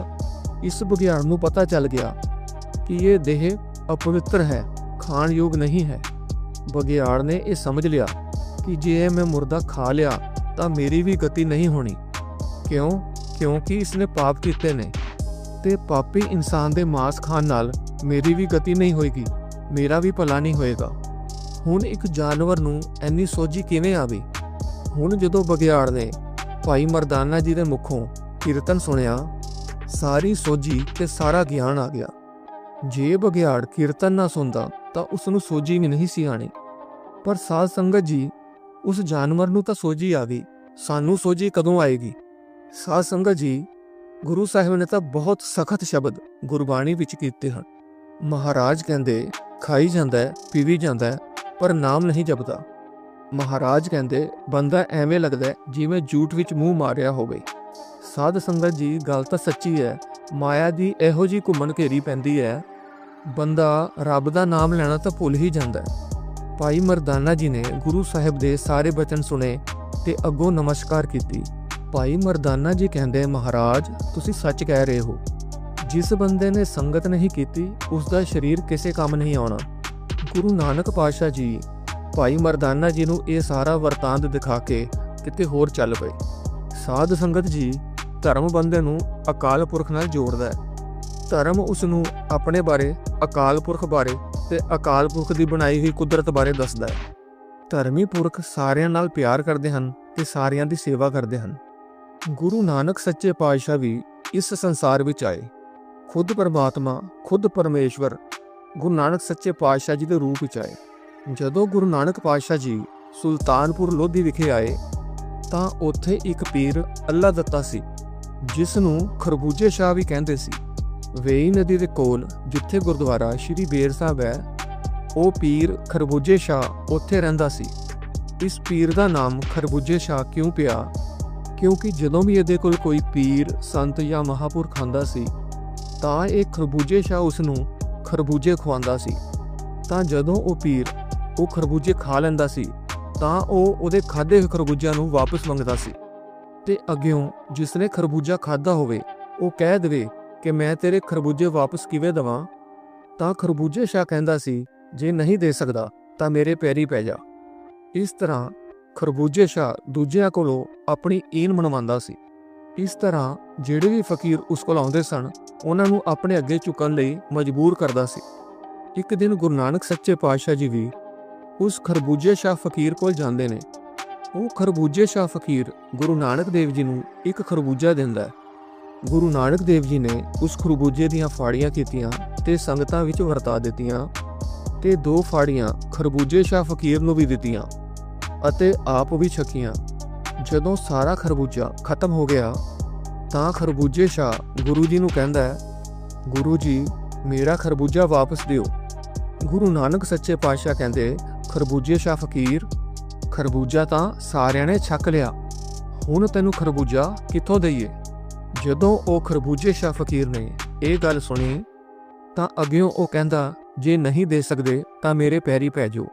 ਇਸ ਬੁਝਾਰ ਨੂੰ ਪਤਾ ਚੱਲ ਗਿਆ ਕਿ ਇਹ ਦੇਹ ਅਪਵਿੱਤਰ ਹੈ ਖਾਣ ਯੋਗ ਨਹੀਂ ਹੈ। ਬਗਿਆੜ ਨੇ ਇਹ ਸਮਝ ਲਿਆ ਕਿ ਜੇ ਇਹ ਮੈਂ ਮੁਰਦਾ ਖਾ ਲਿਆ, ਤਾਂ ਮੇਰੀ ਵੀ ਗਤੀ ਨਹੀਂ ਹੋਣੀ। ਕਿਉਂ? ਕਿਉਂਕਿ ਇਸਨੇ ਪਾਪ ਕੀਤੇ ਨੇ। ਤੇ ਪਾਪੀ ਇਨਸਾਨ ਦੇ ਮਾਸ ਖਾਣ ਨਾਲ ਮੇਰੀ ਵੀ ਗਤੀ ਨਹੀਂ ਹੋਏਗੀ, ਮੇਰਾ ਵੀ ਭਲਾ ਨਹੀਂ ਹੋਏਗਾ। ਹੁਣ ਇੱਕ ਜਾਨਵਰ ਨੂੰ ਐਨੀ ਸੋਝੀ ਕਿਵੇਂ ਆਵੇ? ਹੁਣ ਜਦੋਂ ਬਗਿਆੜ ਨੇ ਭਾਈ ਮਰਦਾਨਾ ਜੀ ਦੇ ਮੁਖੋਂ ਕੀਰਤਨ ਸੁਣਿਆ ਸਾਰੀ ਸੋਝੀ ਤੇ ਸਾਰਾ ਗਿਆਨ ਆ ਗਿਆ। ਜੇ ਬਗਿਆੜ ਕੀਰਤਨ ਨਾ ਸੁਣਦਾ, ਤਾਂ ਉਸ ਨੂੰ ਸੋਝੀ ਵੀ ਨਹੀਂ ਸੀ ਆਣੀ ਪਰ ਸਾਧ ਸੰਗਤ ਜੀ, ਉਸ ਜਾਨਵਰ ਨੂੰ ਤਾਂ ਸੋਝੀ ਆ ਗਈ। ਸਾਨੂੰ ਸੋਝੀ ਕਦੋਂ ਆਏਗੀ? ਸਾਧ ਸੰਗਤ ਜੀ, ਗੁਰੂ ਸਾਹਿਬ ਨੇ ਤਾਂ ਬਹੁਤ ਸਖਤ ਸ਼ਬਦ ਗੁਰਬਾਣੀ ਵਿੱਚ ਕੀਤੇ ਹਨ। ਮਹਾਰਾਜ ਕਹਿੰਦੇ, ਖਾਈ ਜਾਂਦਾ ਹੈ, ਪੀਵੀ ਜਾਂਦਾ ਹੈ, ਪਰ ਨਾਮ ਨਹੀਂ ਜਪਦਾ। ਮਹਾਰਾਜ ਕਹਿੰਦੇ, ਬੰਦਾ ਐਵੇਂ ਲੱਗਦਾ ਜਿਵੇਂ ਝੂਠ ਵਿੱਚ ਮੂੰਹ ਮਾਰਿਆ ਹੋਵੇ। ਸਾਧ ਸੰਗਤ ਜੀ, ਗੱਲ ਤਾਂ ਸੱਚੀ ਹੈ। ਮਾਇਆ ਦੀ ਇਹੋ ਜੀ ਘੁੰਮਣ ਘੇਰੀ ਪੈਂਦੀ ਹੈ। ਬੰਦਾ ਰੱਬ ਦਾ ਨਾਮ ਲੈਣਾ ਤਾਂ ਭੁੱਲ ਹੀ ਜਾਂਦਾ ਹੈ। ਭਾਈ ਮਰਦਾਨਾ ਜੀ ਨੇ ਗੁਰੂ ਸਾਹਿਬ ਦੇ ਸਾਰੇ ਬਚਨ ਸੁਣੇ ਤੇ ਅੱਗੋਂ ਨਮਸਕਾਰ ਕੀਤੀ। ਭਾਈ ਮਰਦਾਨਾ ਜੀ ਕਹਿੰਦੇ, ਮਹਾਰਾਜ, ਤੁਸੀਂ ਸੱਚ ਕਹਿ ਰਹੇ ਹੋ। ਜਿਸ ਬੰਦੇ ਨੇ ਸੰਗਤ ਨਹੀਂ ਕੀਤੀ, ਉਸ ਦਾ ਸਰੀਰ ਕਿਸੇ ਕੰਮ ਨਹੀਂ ਆਉਣਾ। ਗੁਰੂ ਨਾਨਕ ਪਾਤਸ਼ਾਹ ਜੀ, ਭਾਈ ਮਰਦਾਨਾ ਜੀ ਨੂੰ ਇਹ ਸਾਰਾ ਵਰਤਾਂਤ ਦਿਖਾ ਕੇ ਕਿਤੇ ਹੋਰ ਚੱਲ ਪਏ। ਸਾਧ ਸੰਗਤ ਜੀ ਧਰਮ ਬੰਦੇ ਨੂੰ ਅਕਾਲ ਪੁਰਖ ਨਾਲ ਜੋੜਦਾ ਹੈ। ਧਰਮ ਉਸ ਨੂੰ ਆਪਣੇ ਬਾਰੇ, ਅਕਾਲ ਪੁਰਖ ਬਾਰੇ ਤੇ ਅਕਾਲ ਪੁਰਖ ਦੀ ਬਣਾਈ ਹੋਈ ਕੁਦਰਤ ਬਾਰੇ ਦੱਸਦਾ ਹੈ। ਧਰਮੀ ਪੁਰਖ ਸਾਰਿਆਂ ਨਾਲ ਪਿਆਰ ਕਰਦੇ ਹਨ ਤੇ ਸਾਰਿਆਂ ਦੀ ਸੇਵਾ ਕਰਦੇ ਹਨ। ਗੁਰੂ ਨਾਨਕ ਸੱਚੇ ਪਾਤਸ਼ਾਹ ਵੀ ਇਸ ਸੰਸਾਰ ਵਿੱਚ ਆਏ। ਖੁਦ ਪਰਮਾਤਮਾ, ਖੁਦ ਪਰਮੇਸ਼ਵਰ ਗੁਰੂ ਨਾਨਕ ਸੱਚੇ ਪਾਤਸ਼ਾਹ ਜੀ ਦੇ ਰੂਪ ਵਿੱਚ ਆਏ। ਜਦੋਂ ਗੁਰੂ ਨਾਨਕ ਪਾਤਸ਼ਾਹ ਜੀ ਸੁਲਤਾਨਪੁਰ ਲੋਧੀ ਵਿਖੇ ਆਏ ਤਾਂ ਉੱਥੇ ਇੱਕ ਪੀਰ ਅੱਲਾ ਦਿੱਤਾ ਸੀ। ਜਿਸ ਨੂੰ ਖਰਬੂਜੇ ਸ਼ਾਹ ਵੀ ਕਹਿੰਦੇ ਸੀ। ਵੇਈ ਨਦੀ ਦੇ ਕੋਲ ਜਿੱਥੇ ਗੁਰਦੁਆਰਾ ਸ਼੍ਰੀ ਬੇਰ ਸਾਹਿਬ ਹੈ, ਉਹ ਪੀਰ ਖਰਬੂਜੇ ਸ਼ਾਹ ਉੱਥੇ ਰਹਿੰਦਾ ਸੀ। ਇਸ ਪੀਰ ਦਾ ਨਾਮ ਖਰਬੂਜੇ ਸ਼ਾਹ ਕਿਉਂ ਪਿਆ? ਕਿਉਂਕਿ ਜਦੋਂ ਵੀ ਇਹਦੇ ਕੋਲ ਕੋਈ ਪੀਰ, ਸੰਤ ਜਾਂ ਮਹਾਪੁਰਖ ਆਂਦਾ ਸੀ, ਤਾਂ ਇਹ ਖਰਬੂਜੇ ਸ਼ਾਹ ਉਸ ਨੂੰ ਖਰਬੂਜੇ ਖਵਾਉਂਦਾ ਸੀ। ਤਾਂ ਜਦੋਂ ਉਹ ਪੀਰ ਉਹ ਖਰਬੂਜੇ ਖਾ ਲੈਂਦਾ ਸੀ, ਤਾਂ ਉਹ ਉਹਦੇ ਖਾਦੇ ਹੋਏ ਖਰਬੂਜਿਆਂ ਨੂੰ ਵਾਪਸ ਮੰਗਦਾ ਸੀ। ਤੇ ਅੱਗਿਓਂ ਜਿਸਨੇ ਖਰਬੂਜਾ ਖਾਦਾ ਹੋਵੇ, ਉਹ ਕਹਿ ਦੇਵੇ ਕਿ ਮੈਂ ਤੇਰੇ ਖਰਬੂਜੇ ਵਾਪਸ ਕਿਵੇਂ ਦਵਾਂ? ਤਾਂ ਖਰਬੂਜੇ ਸ਼ਾਹ ਕਹਿੰਦਾ ਸੀ, ਜੇ ਨਹੀਂ ਦੇ ਸਕਦਾ, ਤਾਂ ਮੇਰੇ ਪੈਰੀ ਪੈ ਜਾ। ਇਸ ਤਰ੍ਹਾਂ ਖਰਬੂਜੇ ਸ਼ਾਹ ਦੂਜਿਆਂ ਕੋਲੋਂ ਆਪਣੀ ਈਨ ਮਨਵਾਉਂਦਾ ਸੀ। ਇਸ ਤਰ੍ਹਾਂ ਜਿਹੜੇ ਵੀ ਫਕੀਰ ਉਸ ਕੋਲ ਆਉਂਦੇ ਸਨ, ਉਹਨਾਂ ਨੂੰ ਆਪਣੇ ਅੱਗੇ ਝੁਕਣ ਲਈ ਮਜਬੂਰ ਕਰਦਾ ਸੀ। ਇੱਕ ਦਿਨ ਗੁਰੂ ਨਾਨਕ ਸੱਚੇ ਪਾਤਸ਼ਾਹ ਜੀ ਵੀ ਉਸ ਖਰਬੂਜੇ ਸ਼ਾਹ ਫਕੀਰ ਕੋਲ ਜਾਂਦੇ ਨੇ। ਉਹ ਖਰਬੂਜੇ ਸ਼ਾਹ ਫਕੀਰ ਗੁਰੂ ਨਾਨਕ ਦੇਵ ਜੀ ਨੂੰ ਇੱਕ ਖਰਬੂਜਾ ਦਿੰਦਾ ਗੁਰੂ ਨਾਨਕ ਦੇਵ ਜੀ ਨੇ ਉਸ ਖਰਬੂਜੇ ਦੀਆਂ ਫਾੜੀਆਂ ਕੀਤੀਆਂ ਤੇ ਸੰਗਤਾਂ ਵਿੱਚ ਵਰਤਾ ਦਿੱਤੀਆਂ ਤੇ ਦੋ ਫਾੜੀਆਂ ਖਰਬੂਜੇ ਸ਼ਾਹ ਫਕੀਰ ਨੂੰ ਵੀ ਦਿੱਤੀਆਂ ਅਤੇ ਆਪ ਵੀ ਛਕੀਆਂ। ਜਦੋਂ ਸਾਰਾ ਖਰਬੂਜਾ ਖਤਮ ਹੋ ਗਿਆ ਤਾਂ ਖਰਬੂਜੇ ਸ਼ਾਹ ਗੁਰੂ ਜੀ ਨੂੰ ਕਹਿੰਦਾ ਹੈ, ਗੁਰੂ ਜੀ, ਮੇਰਾ ਖਰਬੂਜਾ ਵਾਪਸ ਦਿਓ। ਗੁਰੂ ਨਾਨਕ ਸੱਚੇ ਪਾਤਸ਼ਾਹ ਕਹਿੰਦੇ, ਖਰਬੂਜੇ ਸ਼ਾਹ ਫਕੀਰ ਖਰਬੂਜਾ ਤਾਂ ਸਾਰਿਆਂ ਨੇ ਛੱਕ ਲਿਆ। ਹੁਣ ਤੈਨੂੰ ਖਰਬੂਜਾ ਕਿੱਥੋਂ ਦਈਏ? ਜਦੋਂ ਉਹ ਖਰਬੂਜੇ ਸ਼ਾਹ ਫਕੀਰ ਨੇ ਇਹ ਗੱਲ ਸੁਣੀ, ਤਾਂ ਅੱਗਿਓਂ ਉਹ ਕਹਿੰਦਾ, ਜੇ ਨਹੀਂ ਦੇ ਸਕਦੇ, ਤਾਂ ਮੇਰੇ ਪੈਰੀ ਪੈ ਜਾਓ।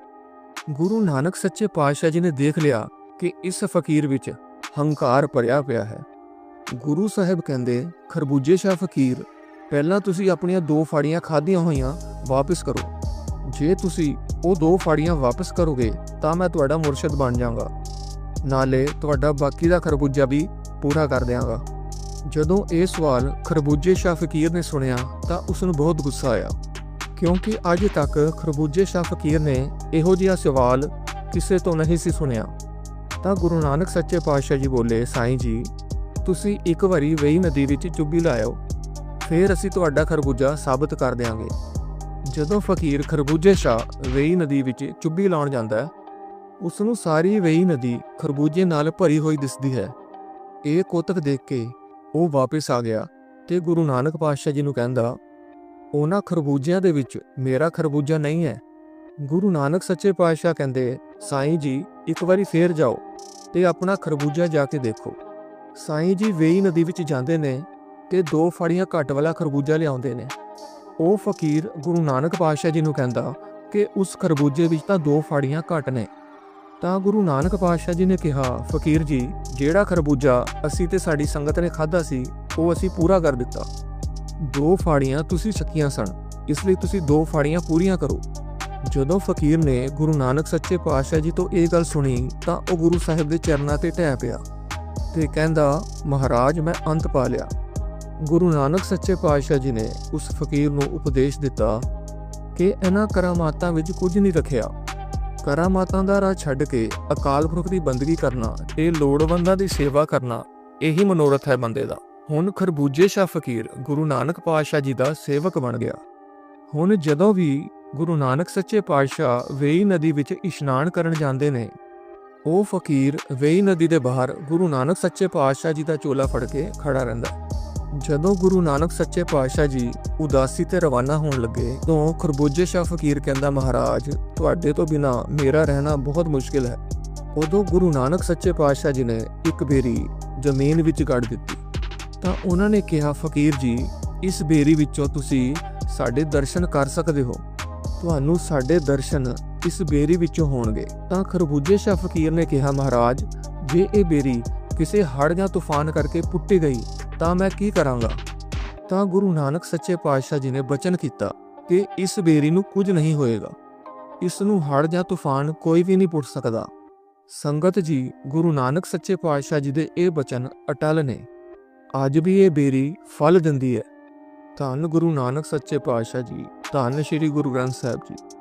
ਗੁਰੂ ਨਾਨਕ ਸੱਚੇ ਪਾਤਸ਼ਾਹ ਜੀ ਨੇ ਦੇਖ ਲਿਆ ਕਿ ਇਸ ਫਕੀਰ ਵਿੱਚ ਹੰਕਾਰ ਭਰਿਆ ਪਿਆ ਹੈ। ਗੁਰੂ ਸਾਹਿਬ ਕਹਿੰਦੇ, ਖਰਬੂਜੇ ਸ਼ਾਹ ਫਕੀਰ, ਪਹਿਲਾਂ ਤੁਸੀਂ ਆਪਣੀਆਂ ਦੋ ਫਾੜੀਆਂ ਖਾਧੀਆਂ ਹੋਈਆਂ, ਵਾਪਸ ਕਰੋ। ਜੇ ਤੁਸੀਂ ਉਹ ਦੋ ਫਾੜੀਆਂ ਵਾਪਸ ਕਰੋਗੇ, ਤਾਂ ਮੈਂ ਤੁਹਾਡਾ ਮੁਰਸ਼ਿਦ ਬਣ ਜਾਵਾਂਗਾ। ਨਾਲੇ ਤੁਹਾਡਾ ਬਾਕੀ ਦਾ ਖਰਬੂਜਾ ਵੀ ਪੂਰਾ ਕਰ ਦਿਆਂਗਾ। ਜਦੋਂ ਇਹ ਸਵਾਲ ਖਰਬੂਜੇ ਸ਼ਾਹ ਫਕੀਰ ਨੇ ਸੁਣਿਆ, ਤਾਂ ਉਸ ਨੂੰ ਬਹੁਤ ਗੁੱਸਾ ਆਇਆ। ਕਿਉਂਕਿ ਅੱਜ ਤੱਕ ਖਰਬੂਜੇ ਸ਼ਾਹ ਫਕੀਰ ਨੇ ਇਹੋ ਜਿਹਾ ਸਵਾਲ ਕਿਸੇ ਤੋਂ ਨਹੀਂ ਸੀ ਸੁਣਿਆ। ਤਾਂ ਗੁਰੂ ਨਾਨਕ ਸੱਚੇ ਪਾਤਸ਼ਾਹ ਜੀ ਬੋਲੇ, ਸਾਈਂ ਜੀ, ਤੁਸੀਂ ਇੱਕ ਵਾਰੀ ਵੇਈ ਨਦੀ ਵਿੱਚ ਚੁੱਭੀ ਲਾਇਓ। ਫਿਰ ਅਸੀਂ ਤੁਹਾਡਾ ਖਰਬੂਜਾ ਸਾਬਤ ਕਰ ਦਿਆਂਗੇ। ਜਦੋਂ ਫਕੀਰ ਖਰਬੂਜੇ ਸ਼ਾਹ ਵੇਈ ਨਦੀ ਵਿੱਚ ਚੁੱਭੀ ਲਾਉਣ ਜਾਂਦਾ ਹੈ ਉਸ ਨੂੰ ਸਾਰੀ ਵੇਈ ਨਦੀ ਖਰਬੂਜੇ ਨਾਲ ਭਰੀ ਹੋਈ ਦਿਸਦੀ ਹੈ। ਇਹ ਕੋਤਕ ਦੇਖ ਕੇ ਉਹ ਵਾਪਸ ਆ ਗਿਆ ਤੇ ਗੁਰੂ ਨਾਨਕ ਪਾਤਸ਼ਾਹ ਜੀ ਨੂੰ ਕਹਿੰਦਾ, ਉਹਨਾਂ ਖਰਬੂਜਿਆਂ ਦੇ ਵਿੱਚ ਮੇਰਾ ਖਰਬੂਜਾ ਨਹੀਂ ਹੈ। ਗੁਰੂ ਨਾਨਕ ਸੱਚੇ ਪਾਤਸ਼ਾਹ ਕਹਿੰਦੇ, ਸਾਈਂ ਜੀ, ਇੱਕ ਵਾਰੀ ਫੇਰ ਜਾਓ ਤੇ ਆਪਣਾ ਖਰਬੂਜਾ ਜਾ ਕੇ ਦੇਖੋ। ਸਾਈਂ ਜੀ ਵੇਈ ਨਦੀ ਵਿੱਚ ਜਾਂਦੇ ਨੇ ਤੇ ਦੋ ਫੜੀਆਂ ਘੱਟ ਵਾਲਾ ਖਰਬੂਜਾ ਲਿਆਉਂਦੇ ਨੇ। ਉਹ ਫਕੀਰ ਗੁਰੂ ਨਾਨਕ ਪਾਤਸ਼ਾਹ ਜੀ ਨੂੰ ਕਹਿੰਦਾ ਕਿ ਉਸ ਖਰਬੂਜੇ ਵਿੱਚ ਤਾਂ ਦੋ ਫਾੜੀਆਂ ਘੱਟ ਨੇ। ਤਾਂ ਗੁਰੂ ਨਾਨਕ ਪਾਤਸ਼ਾਹ ਜੀ ਨੇ ਕਿਹਾ, ਫਕੀਰ ਜੀ, ਜਿਹੜਾ ਖਰਬੂਜਾ ਅਸੀਂ ਤੇ ਸਾਡੀ ਸੰਗਤ ਨੇ ਖਾਦਾ ਸੀ, ਉਹ ਅਸੀਂ ਪੂਰਾ ਕਰ ਦਿੱਤਾ। ਦੋ ਫਾੜੀਆਂ ਤੁਸੀਂ ਚੱਕੀਆਂ ਸਨ, ਇਸ ਲਈ ਤੁਸੀਂ ਦੋ ਫਾੜੀਆਂ ਪੂਰੀਆਂ ਕਰੋ। ਜਦੋਂ ਫਕੀਰ ਨੇ ਗੁਰੂ ਨਾਨਕ ਸੱਚੇ ਪਾਤਸ਼ਾਹ ਜੀ ਤੋਂ ਇਹ ਗੱਲ ਸੁਣੀ, ਤਾਂ ਉਹ ਗੁਰੂ ਸਾਹਿਬ ਦੇ ਚਰਨਾਂ ਤੇ ਢਹਿ ਪਿਆ ਤੇ ਕਹਿੰਦਾ, ਮਹਾਰਾਜ, ਮੈਂ ਅੰਤ ਪਾ ਲਿਆ। ਗੁਰੂ ਨਾਨਕ ਸੱਚੇ ਪਾਤਸ਼ਾਹ ਜੀ ਨੇ ਉਸ ਫਕੀਰ ਨੂੰ ਉਪਦੇਸ਼ ਦਿੱਤਾ ਕਿ ਇਹਨਾਂ ਕਰਾਮਾਤਾਂ ਵਿੱਚ ਕੁਝ ਨਹੀਂ ਰੱਖਿਆ। ਕਰਾਮਾਤਾਂ ਦਾ ਰਾਹ ਛੱਡ ਕੇ ਅਕਾਲ ਪੁਰਖ ਦੀ ਬੰਦਗੀ ਕਰਨਾ ਤੇ ਲੋੜਵੰਦਾਂ ਦੀ ਸੇਵਾ ਕਰਨਾ ਇਹੀ ਮਨੋਰਥ ਹੈ ਬੰਦੇ ਦਾ। ਹੁਣ ਖਰਬੂਜੇ ਸ਼ਾਹ ਫਕੀਰ ਗੁਰੂ ਨਾਨਕ ਪਾਤਸ਼ਾਹ ਜੀ ਦਾ ਸੇਵਕ ਬਣ ਗਿਆ। ਹੁਣ ਜਦੋਂ ਵੀ ਗੁਰੂ ਨਾਨਕ ਸੱਚੇ ਪਾਤਸ਼ਾਹ ਵੇਈ ਨਦੀ ਵਿੱਚ ਇਸ਼ਨਾਨ ਕਰਨ ਜਾਂਦੇ ਨੇ, ਉਹ ਫਕੀਰ ਵੇਈ ਨਦੀ ਦੇ ਬਾਹਰ ਗੁਰੂ ਨਾਨਕ ਸੱਚੇ ਪਾਤਸ਼ਾਹ ਜੀ ਦਾ ਚੋਲਾ ਫੜ ਕੇ ਖੜਾ ਰਹਿੰਦਾ ਜਦੋਂ ਗੁਰੂ ਨਾਨਕ ਸੱਚੇ ਪਾਤਸ਼ਾਹ ਜੀ ਉਦਾਸੀ ਤੇ ਰਵਾਨਾ ਹੋਣ ਲੱਗੇ, ਤਾਂ ਖਰਬੂਜੇ ਸ਼ਾਹ ਫਕੀਰ ਕਹਿੰਦਾ, ਮਹਾਰਾਜ, ਤੁਹਾਡੇ ਤੋਂ ਬਿਨਾ ਮੇਰਾ ਰਹਿਣਾ ਬਹੁਤ ਮੁਸ਼ਕਿਲ ਹੈ। ਉਦੋਂ ਗੁਰੂ ਨਾਨਕ ਸੱਚੇ ਪਾਤਸ਼ਾਹ ਜੀ ਨੇ ਇੱਕ ਬੇਰੀ ਜ਼ਮੀਨ ਵਿੱਚ ਗੱਡ ਦਿੱਤੀ। ਤਾਂ ਉਹਨਾਂ ਨੇ ਕਿਹਾ, ਫਕੀਰ ਜੀ, ਇਸ ਬੇਰੀ ਵਿੱਚੋਂ ਤੁਸੀਂ ਸਾਡੇ ਦਰਸ਼ਨ ਕਰ ਸਕਦੇ ਹੋ। ਤੁਹਾਨੂੰ ਸਾਡੇ ਦਰਸ਼ਨ ਇਸ ਬੇਰੀ ਵਿੱਚੋਂ ਹੋਣਗੇ। ਤਾਂ ਖਰਬੂਜੇ ਸ਼ਾਹ ਫਕੀਰ ਨੇ ਕਿਹਾ, ਮਹਾਰਾਜ, ਜੇ ਇਹ ਬੇਰੀ ਕਿਸੇ ਹੜ੍ਹ ਜਾਂ ਤੂਫਾਨ ਕਰਕੇ ਪੁੱਟੀ ਗਈ, ਤਾਂ ਮੈਂ ਕੀ ਕਰਾਂਗਾ? ਤਾਂ ਗੁਰੂ ਨਾਨਕ ਸੱਚੇ ਪਾਤਸ਼ਾਹ ਜੀ ਨੇ ਬਚਨ ਕੀਤਾ ਕਿ ਇਸ ਬੇਰੀ ਨੂੰ ਕੁਝ ਨਹੀਂ ਹੋਏਗਾ। ਇਸ ਨੂੰ ਹੜ੍ਹ ਜਾਂ ਤੂਫਾਨ ਕੋਈ ਵੀ ਨਹੀਂ ਪੁੱਟ ਸਕਦਾ। ਸੰਗਤ ਜੀ, ਗੁਰੂ ਨਾਨਕ ਸੱਚੇ ਪਾਤਸ਼ਾਹ ਜੀ ਦੇ ਇਹ ਬਚਨ ਅਟਲ ਨੇ। ਅੱਜ ਵੀ ਇਹ ਬੇਰੀ ਫਲ ਦਿੰਦੀ ਹੈ। ਧੰਨ ਗੁਰੂ ਨਾਨਕ ਸੱਚੇ ਪਾਤਸ਼ਾਹ ਜੀ, ਧੰਨ ਸ੍ਰੀ ਗੁਰੂ ਗ੍ਰੰਥ ਸਾਹਿਬ ਜੀ।